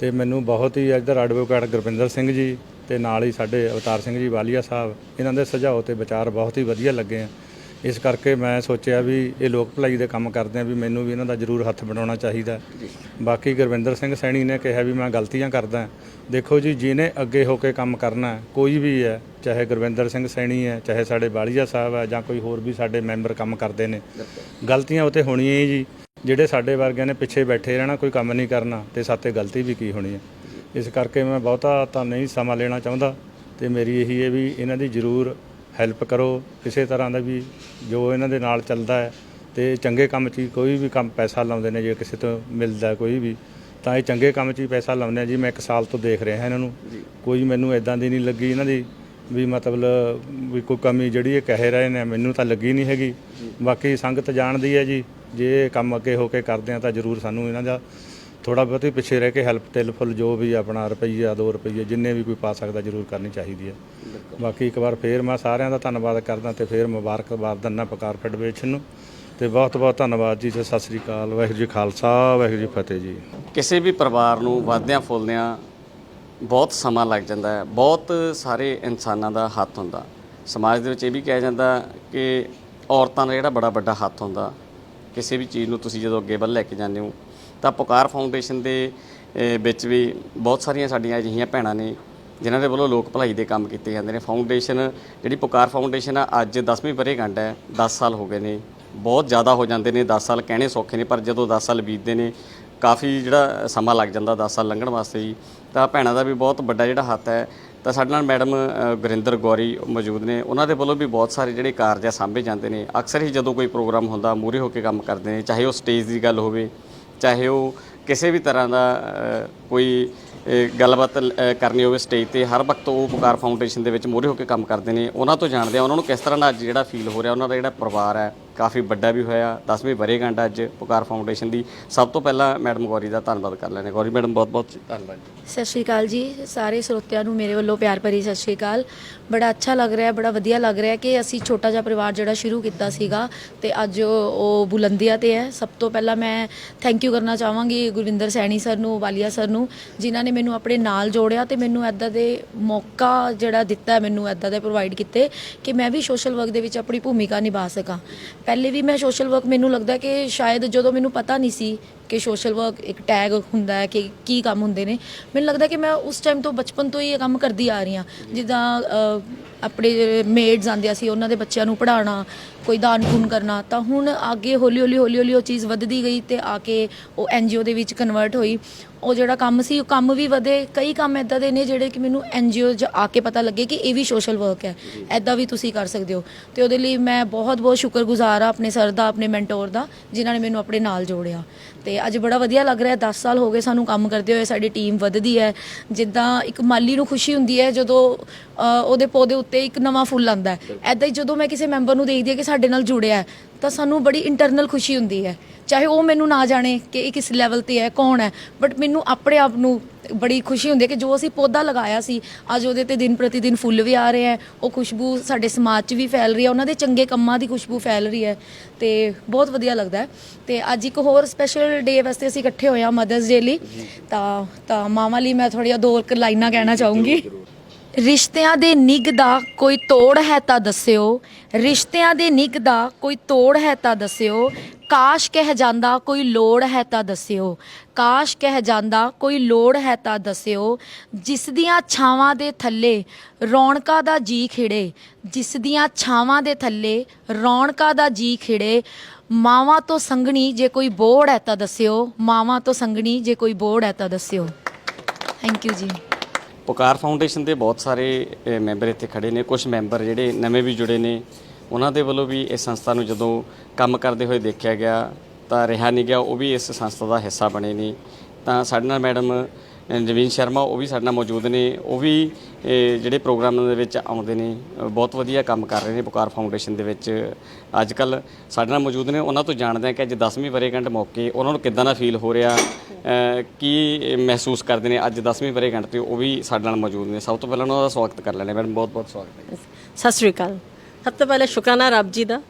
ਤੇ ਮੈਨੂੰ ਬਹੁਤ ਹੀ ਇੱਧਰ ਐਡਵੋਕੇਟ ਗੁਰਪਿੰਦਰ ਸਿੰਘ ਜੀ ਤੇ ਨਾਲ ਹੀ ਸਾਡੇ ਅਵਤਾਰ ਸਿੰਘ ਜੀ ਵਾਲੀਆ ਸਾਹਿਬ ਇਹਨਾਂ ਦੇ ਸੁਝਾਅ ਤੇ ਵਿਚਾਰ ਬਹੁਤ ਹੀ ਵਧੀਆ ਲੱਗੇ ਆ। ਇਸ ਕਰਕੇ ਮੈਂ ਸੋਚਿਆ ਵੀ ਇਹ ਲੋਕ ਭਲਾਈ ਦੇ ਕੰਮ ਕਰਦੇ ਆ ਵੀ ਮੈਨੂੰ ਵੀ ਇਹਨਾਂ ਦਾ ਜ਼ਰੂਰ ਹੱਥ ਬਣਾਉਣਾ ਚਾਹੀਦਾ। ਬਾਕੀ ਗੁਰਵਿੰਦਰ ਸਿੰਘ ਸੈਣੀ ਨੇ ਕਿਹਾ ਵੀ ਮੈਂ ਗਲਤੀਆਂ ਕਰਦਾ। ਦੇਖੋ ਜੀ ਜਿਹਨੇ ਅੱਗੇ ਹੋ ਕੇ ਕੰਮ ਕਰਨਾ ਕੋਈ ਵੀ ਹੈ ਚਾਹੇ ਗੁਰਵਿੰਦਰ ਸਿੰਘ ਸੈਣੀ ਹੈ ਚਾਹੇ ਸਾਡੇ ਬਾਲੀਆ ਸਾਹਿਬ ਹੈ ਜਾਂ ਕੋਈ ਹੋਰ ਵੀ ਸਾਡੇ ਮੈਂਬਰ ਕੰਮ ਕਰਦੇ ਨੇ। ਗਲਤੀਆਂ ਉਤੇ ਹੋਣੀਆਂ ਹੀ ਜੀ। ਜਿਹੜੇ ਸਾਡੇ ਵਰਗਿਆਂ ਨੇ ਪਿੱਛੇ ਬੈਠੇ ਰਹਿਣਾ ਕੋਈ ਕੰਮ ਨਹੀਂ ਕਰਨਾ ਤੇ ਸਾਤੇ ਗਲਤੀ ਵੀ ਕੀ ਹੋਣੀ ਹੈ? ਇਸ ਕਰਕੇ ਮੈਂ ਬਹੁਤਾ ਤਾਂ ਨਹੀਂ ਸਮਾਂ ਲੈਣਾ ਚਾਹੁੰਦਾ ਤੇ ਮੇਰੀ ਇਹੀ ਹੈ ਵੀ ਇਹਨਾਂ ਦੀ ਜ਼ਰੂਰ ਹੈਲਪ ਕਰੋ ਕਿਸੇ ਤਰ੍ਹਾਂ ਦਾ ਵੀ ਜੋ ਇਹਨਾਂ ਦੇ ਨਾਲ ਚੱਲਦਾ ਹੈ ਤੇ ਚੰਗੇ ਕੰਮ 'ਚ ਹੀ ਕੋਈ ਵੀ ਕੰਮ ਪੈਸਾ ਲਾਉਂਦੇ ਨੇ ਜੇ ਕਿਸੇ ਤੋਂ ਮਿਲਦਾ ਕੋਈ ਵੀ ਤਾਂ ਇਹ ਚੰਗੇ ਕੰਮ 'ਚ ਹੀ ਪੈਸਾ ਲਾਉਂਦੇ ਆ। ਜੀ ਮੈਂ ਇੱਕ ਸਾਲ ਤੋਂ ਦੇਖ ਰਿਹਾ ਇਹਨਾਂ ਨੂੰ। ਕੋਈ ਮੈਨੂੰ ਇਦਾਂ ਦੀ ਨਹੀਂ ਲੱਗੀ ਇਹਨਾਂ ਦੀ ਵੀ ਮਤਲਬ ਵੀ ਕੋਈ ਕਮੀ ਜਿਹੜੀ ਇਹ ਕਹਿ ਰਹੇ ਨੇ ਮੈਨੂੰ ਤਾਂ ਲੱਗੀ ਨਹੀਂ ਹੈਗੀ। ਬਾਕੀ ਸੰਗਤ ਜਾਣਦੀ ਹੈ ਜੀ ਜੇ ਇਹ ਕੰਮ ਅੱਗੇ ਹੋ ਕੇ ਕਰਦੇ ਆ ਤਾਂ ਜ਼ਰੂਰ ਸਾਨੂੰ ਇਹਨਾਂ ਦਾ ਥੋੜਾ ਬਹੁਤ ਹੀ ਪਿੱਛੇ ਰਹਿ ਕੇ ਹੈਲਪ ਤਿਲ ਫੁੱਲ ਜੋ ਵੀ ਆਪਣਾ ਰੁਪਈਆ 2 ਰੁਪਈਏ ਜਿੰਨੇ ਵੀ ਕੋਈ ਪਾ ਸਕਦਾ ਜ਼ਰੂਰ ਕਰਨੀ ਚਾਹੀਦੀ ਹੈ। ਬਾਕੀ ਇੱਕ ਵਾਰ ਫੇਰ ਮੈਂ ਸਾਰਿਆਂ ਦਾ ਧੰਨਵਾਦ ਕਰਦਾ ਤੇ ਫੇਰ ਮੁਬਾਰਕਬਾਦ ਦਿੰਦਾ ਪਕਾਰ ਫੈਡਰੇਸ਼ਨ ਨੂੰ। ਤੇ ਬਹੁਤ ਬਹੁਤ ਧੰਨਵਾਦ ਜੀ ਸਤਿ ਸ੍ਰੀ ਅਕਾਲ ਵਾਹਿਗੁਰੂ ਜੀ ਖਾਲਸਾ ਵਾਹਿਗੁਰੂ ਜੀ ਫਤਿਹ ਜੀ। ਕਿਸੇ ਵੀ ਪਰਿਵਾਰ ਨੂੰ ਵਧਦਿਆਂ ਫੁੱਲਦਿਆਂ ਬਹੁਤ ਸਮਾਂ ਲੱਗ ਜਾਂਦਾ ਹੈ ਬਹੁਤ ਸਾਰੇ ਇਨਸਾਨਾਂ ਦਾ ਹੱਥ ਹੁੰਦਾ। ਸਮਾਜ ਦੇ ਵਿੱਚ ਇਹ ਵੀ ਕਿਹਾ ਜਾਂਦਾ ਕਿ ਔਰਤਾਂ ਦਾ ਜਿਹੜਾ ਬੜਾ ਵੱਡਾ ਹੱਥ ਹੁੰਦਾ ਕਿਸੇ ਵੀ ਚੀਜ਼ ਨੂੰ ਤੁਸੀਂ ਜਦੋਂ ਅੱਗੇ ਵੱਲ ਲੈ ਕੇ ਜਾਂਦੇ ਹੋ ਤਾਂ ਪੁਕਾਰ ਫਾਊਂਡੇਸ਼ਨ ਦੇ ਵਿੱਚ ਵੀ ਬਹੁਤ ਸਾਰੀਆਂ ਸਾਡੀਆਂ ਅਜਿਹੀਆਂ ਭੈਣਾਂ ਨੇ, ਜਿਨ੍ਹਾਂ ਦੇ ਵੱਲੋਂ ਲੋਕ ਭਲਾਈ ਦੇ ਕੰਮ ਕੀਤੇ ਜਾਂਦੇ ਨੇ। ਫਾਊਂਡੇਸ਼ਨ ਜਿਹੜੀ ਪੁਕਾਰ ਫਾਊਂਡੇਸ਼ਨ ਆ, ਅੱਜ 10ਵੀਂ ਵਰ੍ਹੇਗੰਢ ਹੈ 10 ਸਾਲ ਹੋ ਗਏ ਨੇ। ਬਹੁਤ ਜ਼ਿਆਦਾ ਹੋ ਜਾਂਦੇ ਨੇ 10 ਸਾਲ ਕਹਿਣੇ ਸੌਖੇ ਨੇ, ਪਰ ਜਦੋਂ 10 ਸਾਲ ਬੀਤਦੇ ਨੇ, ਕਾਫੀ ਜਿਹੜਾ ਸਮਾਂ ਲੱਗ ਜਾਂਦਾ 10 ਸਾਲ ਲੰਘਣ ਵਾਸਤੇ ਜੀ। ਤਾਂ ਭੈਣਾਂ ਦਾ ਵੀ ਬਹੁਤ ਵੱਡਾ ਜਿਹੜਾ ਹੱਥ ਹੈ। ਤਾਂ ਸਾਡੇ ਨਾਲ ਮੈਡਮ ਗੁਰਿੰਦਰ ਗੌਰੀ ਮੌਜੂਦ ਨੇ। ਉਹਨਾਂ ਦੇ ਵੱਲੋਂ ਵੀ ਬਹੁਤ ਸਾਰੇ ਜਿਹੜੇ ਕਾਰਜ ਆ, ਸਾਂਭੇ ਜਾਂਦੇ ਨੇ। ਅਕਸਰ ਹੀ ਜਦੋਂ ਕੋਈ ਪ੍ਰੋਗਰਾਮ ਹੁੰਦਾ ਮੂਰੇ ਹੋ ਕੇ ਕੰਮ ਕਰਦੇ ਨੇ, ਚਾਹੇ ਉਹ ਸਟੇਜ ਦੀ ਗੱਲ ਹੋਵੇ ਚਾਹੇ ਉਹ ਕਿਸੇ ਵੀ ਤਰ੍ਹਾਂ ਦਾ ਕੋਈ ਗੱਲਬਾਤ ਕਰਨੀ ਹੋਵੇ ਸਟੇਜ ਤੇ, ਹਰ ਵਕਤ ਉਹ ਪੁਕਾਰ ਫਾਊਂਡੇਸ਼ਨ ਦੇ ਵਿੱਚ ਮੋਹਰੇ ਹੋ ਕੇ ਕੰਮ ਕਰਦੇ ਨੇ। ਉਹਨਾਂ ਤੋਂ ਜਾਣਦੇ ਆ, ਉਹਨਾਂ ਨੂੰ ਕਿਸ ਤਰ੍ਹਾਂ ਦਾ ਅੱਜ ਜਿਹੜਾ ਫੀਲ ਹੋ ਰਿਹਾ, ਉਹਨਾਂ ਦਾ ਜਿਹੜਾ ਪਰਿਵਾਰ ਹੈ ਕਾਫੀ ਵੱਡਾ ਵੀ ਹੋਇਆ 10ਵੀਂ ਵਰ੍ਹੇਗੰਢ ਅੱਜ ਪੁਕਾਰ ਫਾਊਂਡੇਸ਼ਨ ਦੀ। ਸਭ ਤੋਂ ਪਹਿਲਾਂ ਮੈਡਮ ਗੌਰੀ ਦਾ ਧੰਨਵਾਦ ਕਰ ਲੈਣੇ ਗੌਰੀ ਮੈਡਮ, ਬਹੁਤ ਬਹੁਤ ਧੰਨਵਾਦ ਸਤਿ ਸ਼੍ਰੀ ਅਕਾਲ ਜੀ। ਸਾਰੇ ਸਰੋਤਿਆਂ ਨੂੰ ਮੇਰੇ ਵੱਲੋਂ ਪਿਆਰ ਭਰੀ ਸਤਿ ਸ਼੍ਰੀ ਅਕਾਲ। ਬੜਾ ਅੱਛਾ ਲੱਗ ਰਿਹਾ, ਬੜਾ ਵਧੀਆ ਲੱਗ ਰਿਹਾ ਕਿ ਅਸੀਂ ਛੋਟਾ ਜਿਹਾ ਪਰਿਵਾਰ ਜਿਹੜਾ ਸ਼ੁਰੂ ਕੀਤਾ ਸੀਗਾ ਤੇ ਅੱਜ ਉਹ ਬੁਲੰਦੀਆਂ ਤੇ ਹੈ। ਸਭ ਤੋਂ ਪਹਿਲਾਂ ਮੈਂ ਥੈਂਕ ਯੂ ਕਰਨਾ ਚਾਹਾਂਗੀ ਗੁਰਵਿੰਦਰ ਸੈਣੀ ਸਰ ਨੂੰ, ਵਾਲੀਆ ਸਰ ਨੂੰ, ਜਿਨ੍ਹਾਂ ਨੇ ਮੈਨੂੰ ਆਪਣੇ ਨਾਲ ਜੋੜਿਆ ਤੇ ਮੈਨੂੰ ਐਦਾਂ ਦੇ ਮੌਕਾ ਜਿਹੜਾ ਦਿੱਤਾ ਮੈਨੂੰ ਐਦਾਂ ਦੇ ਪ੍ਰੋਵਾਈਡ ਕੀਤੇ ਕਿ ਮੈਂ ਵੀ ਸੋਸ਼ਲ ਵਰਕ ਦੇ ਵਿੱਚ ਆਪਣੀ ਭੂਮਿਕਾ ਨਿਭਾ ਸਕਾਂ। ਪਹਿਲੇ ਵੀ ਮੈਂ ਸੋਸ਼ਲ ਵਰਕ ਮੈਨੂੰ ਲੱਗਦਾ ਕਿ ਸ਼ਾਇਦ ਜਦੋਂ ਮੈਨੂੰ ਪਤਾ ਨਹੀਂ ਸੀ ਕਿ ਸੋਸ਼ਲ ਵਰਕ ਇੱਕ ਟੈਗ ਹੁੰਦਾ ਹੈ ਕਿ ਕੀ ਕੰਮ ਹੁੰਦੇ ਨੇ। ਮੈਨੂੰ ਲੱਗਦਾ ਕਿ ਮੈਂ ਉਸ ਟਾਈਮ ਤੋਂ ਬਚਪਨ ਤੋਂ ਹੀ ਇਹ ਕੰਮ ਕਰਦੀ ਆ ਰਹੀ ਹਾਂ। ਜਿੱਦਾਂ ਆਪਣੇ ਮੇਡਸ ਆਉਂਦੀਆਂ ਸੀ ਉਹਨਾਂ ਦੇ ਬੱਚਿਆਂ ਨੂੰ ਪੜ੍ਹਾਉਣਾ, ਕੋਈ ਦਾਨ ਪੁੰਨ ਕਰਨਾ, ਤਾਂ ਹੁਣ ਅੱਗੇ ਹੌਲੀ ਹੌਲੀ ਹੌਲੀ ਹੌਲੀ ਉਹ ਚੀਜ਼ ਵੱਧਦੀ ਗਈ ਤੇ ਆ ਕੇ ਉਹ ਐਨਜੀਓ ਦੇ ਵਿੱਚ ਕਨਵਰਟ ਹੋਈ। ਉਹ ਜਿਹੜਾ ਕੰਮ ਸੀ, ਉਹ ਕੰਮ ਵੀ ਵਧੇ। ਕਈ ਕੰਮ ਇਦਾਂ ਦੇ ਨੇ ਜਿਹੜੇ ਕਿ ਮੈਨੂੰ ਐਨਜੀਓ 'ਚ ਆ ਕੇ ਪਤਾ ਲੱਗੇ ਕਿ ਇਹ ਵੀ ਸੋਸ਼ਲ ਵਰਕ ਹੈ। ਐਦਾਂ ਵੀ ਤੁਸੀਂ ਕਰ ਸਕਦੇ ਹੋ। ਤੇ ਉਹਦੇ ਲਈ ਮੈਂ ਬਹੁਤ ਬਹੁਤ ਸ਼ੁਕਰਗੁਜ਼ਾਰ ਆ ਆਪਣੇ ਸਰ ਦਾ, ਆਪਣੇ ਮੈਂਟੋਰ ਦਾ, ਜਿਨ੍ਹਾਂ ਨੇ ਮੈਨੂੰ ਆਪਣੇ ਨਾਲ ਜੋੜਿਆ। ਤੇ ਅੱਜ ਬੜਾ ਵਧੀਆ ਲੱਗ ਰਿਹਾ 10 ਸਾਲ ਹੋ ਗਏ ਸਾਨੂੰ ਕੰਮ ਕਰਦੇ ਹੋਏ ਸਾਡੀ ਟੀਮ ਵੱਧਦੀ ਹੈ। ਜਿੱਦਾਂ ਇੱਕ ਮਾਲੀ ਨੂੰ ਖੁਸ਼ੀ ਹੁੰਦੀ ਹੈ ਜਦੋਂ ਅ, ਉਹਦੇ ਪੌਦੇ ਉੱਤੇ ਇੱਕ ਨਵਾਂ ਫੁੱਲ ਆਂਦਾ ਹੈ। ਐਦਾਂ ਹੀ ਜਦੋਂ ਮੈਂ ਕਿਸੇ ਮੈਂਬਰ ਨੂੰ ਦੇਖਦੀ ਹਾਂ ਕਿ ਸਾਡੇ ਨਾਲ ਜੁੜਿਆ ਹੈ ਤਾਂ ਸਾਨੂੰ ਬੜੀ ਇੰਟਰਨਲ ਖੁਸ਼ੀ ਹੁੰਦੀ ਹੈ। ਚਾਹੇ ਉਹ ਮੈਨੂੰ ਨਾ ਜਾਣੇ ਕਿ ਇਹ ਕਿਸ ਲੈਵਲ ਤੇ ਹੈ ਕੌਣ ਹੈ ਬਟ ਮੈਨੂੰ ਆਪਣੇ ਆਪ ਨੂੰ ਬੜੀ ਖੁਸ਼ੀ ਹੁੰਦੀ ਹੈ ਕਿ ਜੋ ਅਸੀਂ ਪੌਦਾ ਲਗਾਇਆ ਸੀ, ਅੱਜ ਉਹਦੇ ਤੇ ਦਿਨ ਪ੍ਰਤੀ ਦਿਨ ਫੁੱਲ ਵੀ ਆ ਰਹੇ ਹੈ, ਉਹ ਖੁਸ਼ਬੂ ਸਾਡੇ ਸਮਾਜ 'ਚ ਵੀ ਫੈਲ ਰਹੀ ਹੈ, ਉਹਨਾਂ ਦੇ ਚੰਗੇ ਕੰਮਾਂ ਦੀ ਖੁਸ਼ਬੂ ਫੈਲ ਰਹੀ ਹੈ ਤੇ ਬਹੁਤ ਵਧੀਆ ਲੱਗਦਾ ਹੈ। ਤੇ ਅੱਜ ਇੱਕ ਹੋਰ ਸਪੈਸ਼ਲ ਡੇ ਵਾਸਤੇ ਅਸੀਂ ਇਕੱਠੇ ਹੋਏ ਹਾਂ ਮਦਰਸ ਡੇ ਲਈ, ਤਾਂ ਤਾਂ ਮਾਵਾਂ ਲਈ ਮੈਂ ਥੋੜ੍ਹੀਆਂ ਦੋ ਕੁ ਲਾਈਨਾਂ ਕਹਿਣਾ ਚਾਹੂੰਗੀ। ਰਿਸ਼ਤਿਆਂ ਦੇ ਨਿੱਘ ਦਾ ਕੋਈ ਤੋੜ ਹੈ ਤਾਂ ਦੱਸਿਓ। ਰਿਸ਼ਤਿਆਂ ਦੇ ਨਿੱਘ ਦਾ ਕੋਈ ਤੋੜ ਹੈ ਤਾਂ ਦੱਸਿਓ। ਕਾਸ਼ ਕਹਿ ਜਾਂਦਾ ਕੋਈ ਲੋੜ ਹੈ ਤਾਂ ਦੱਸਿਓ। ਕਾਸ਼ ਕਹਿ ਜਾਂਦਾ ਕੋਈ ਲੋੜ ਹੈ ਤਾਂ ਦੱਸਿਓ। ਜਿਸ ਦੀਆਂ ਛਾਵਾਂ ਦੇ ਥੱਲੇ ਰੌਣਕਾਂ ਦਾ ਜੀ ਖਿੜੇ। ਜਿਸ ਦੀਆਂ ਛਾਵਾਂ ਦੇ ਥੱਲੇ ਰੌਣਕਾਂ ਦਾ ਜੀ ਖਿੜੇ। ਮਾਵਾਂ ਤੋਂ ਸੰਗਣੀ ਜੇ ਕੋਈ ਬੋੜ ਹੈ ਤਾਂ ਦੱਸਿਓ। ਮਾਵਾਂ ਤੋਂ ਸੰਗਣੀ ਜੇ ਕੋਈ ਬੋੜ ਹੈ ਤਾਂ ਦੱਸਿਓ। ਥੈਂਕ ਯੂ ਜੀ। ਪੁਕਾਰ ਫਾਊਂਡੇਸ਼ਨ ਦੇ ਬਹੁਤ ਸਾਰੇ ਮੈਂਬਰ ਇੱਥੇ ਖੜੇ ਨੇ। ਕੁਝ ਮੈਂਬਰ ਜਿਹੜੇ ਨਵੇਂ ਵੀ ਜੁੜੇ ਨੇ, ਉਹਨਾਂ ਦੇ ਵੱਲੋਂ ਵੀ ਇਸ ਸੰਸਥਾ ਨੂੰ ਜਦੋਂ ਕੰਮ ਕਰਦੇ ਹੋਏ ਦੇਖਿਆ ਗਿਆ ਤਾਂ ਰਿਹਾ ਨਹੀਂ ਗਿਆ, ਉਹ ਵੀ ਇਸ ਸੰਸਥਾ ਦਾ ਹਿੱਸਾ ਬਣੇ ਨੇ। ਤਾਂ ਸਾਡੇ ਨਾਲ ਮੈਡਮ ਜਵੀਨ ਸ਼ਰਮਾ, ਉਹ ਵੀ ਸਾਡੇ ਨਾਲ ਮੌਜੂਦ ਨੇ। ਉਹ ਵੀ ਜਿਹੜੇ ਪ੍ਰੋਗਰਾਮ ਦੇ ਵਿੱਚ ਆਉਂਦੇ ਨੇ ਬਹੁਤ ਵਧੀਆ ਕੰਮ ਕਰ ਰਹੇ ਨੇ ਬੁਕਾਰ ਫਾਊਂਡੇਸ਼ਨ ਦੇ ਵਿੱਚ। ਅੱਜ ਕੱਲ ਸਾਡੇ ਨਾਲ ਮੌਜੂਦ ਨੇ, ਉਹਨਾਂ ਤੋਂ ਜਾਣਦੇ ਆ ਕਿ ਅੱਜ 10ਵੀਂ ਵਰੇਗੰਢ ਮੌਕੇ, ਉਹਨਾਂ ਨੂੰ ਕਿੱਦਾਂ ਦਾ ਫੀਲ ਹੋ ਰਿਹਾ ਕੀ ਮਹਿਸੂਸ ਕਰਦੇ ਨੇ ਅੱਜ 10ਵੀਂ ਵਰੇਗੰਢ ਤੇ, ਉਹ ਵੀ ਸਾਡੇ ਨਾਲ ਮੌਜੂਦ ਨੇ। ਸਭ ਤੋਂ ਪਹਿਲਾਂ ਉਹਨਾਂ ਦਾ ਸਵਾਗਤ ਕਰ ਲੈਣੇ ਮੈਡਮ, ਬਹੁਤ ਬਹੁਤ ਸਵਾਗਤ ਹੈ। ਸਤਿ ਸ੍ਰੀ ਅਕਾਲ। ਸਭ ਤੋਂ ਪਹਿਲਾਂ ਸ਼ੁਕਰਾਨਾ ਰੱਬ ਜੀ ਦਾ।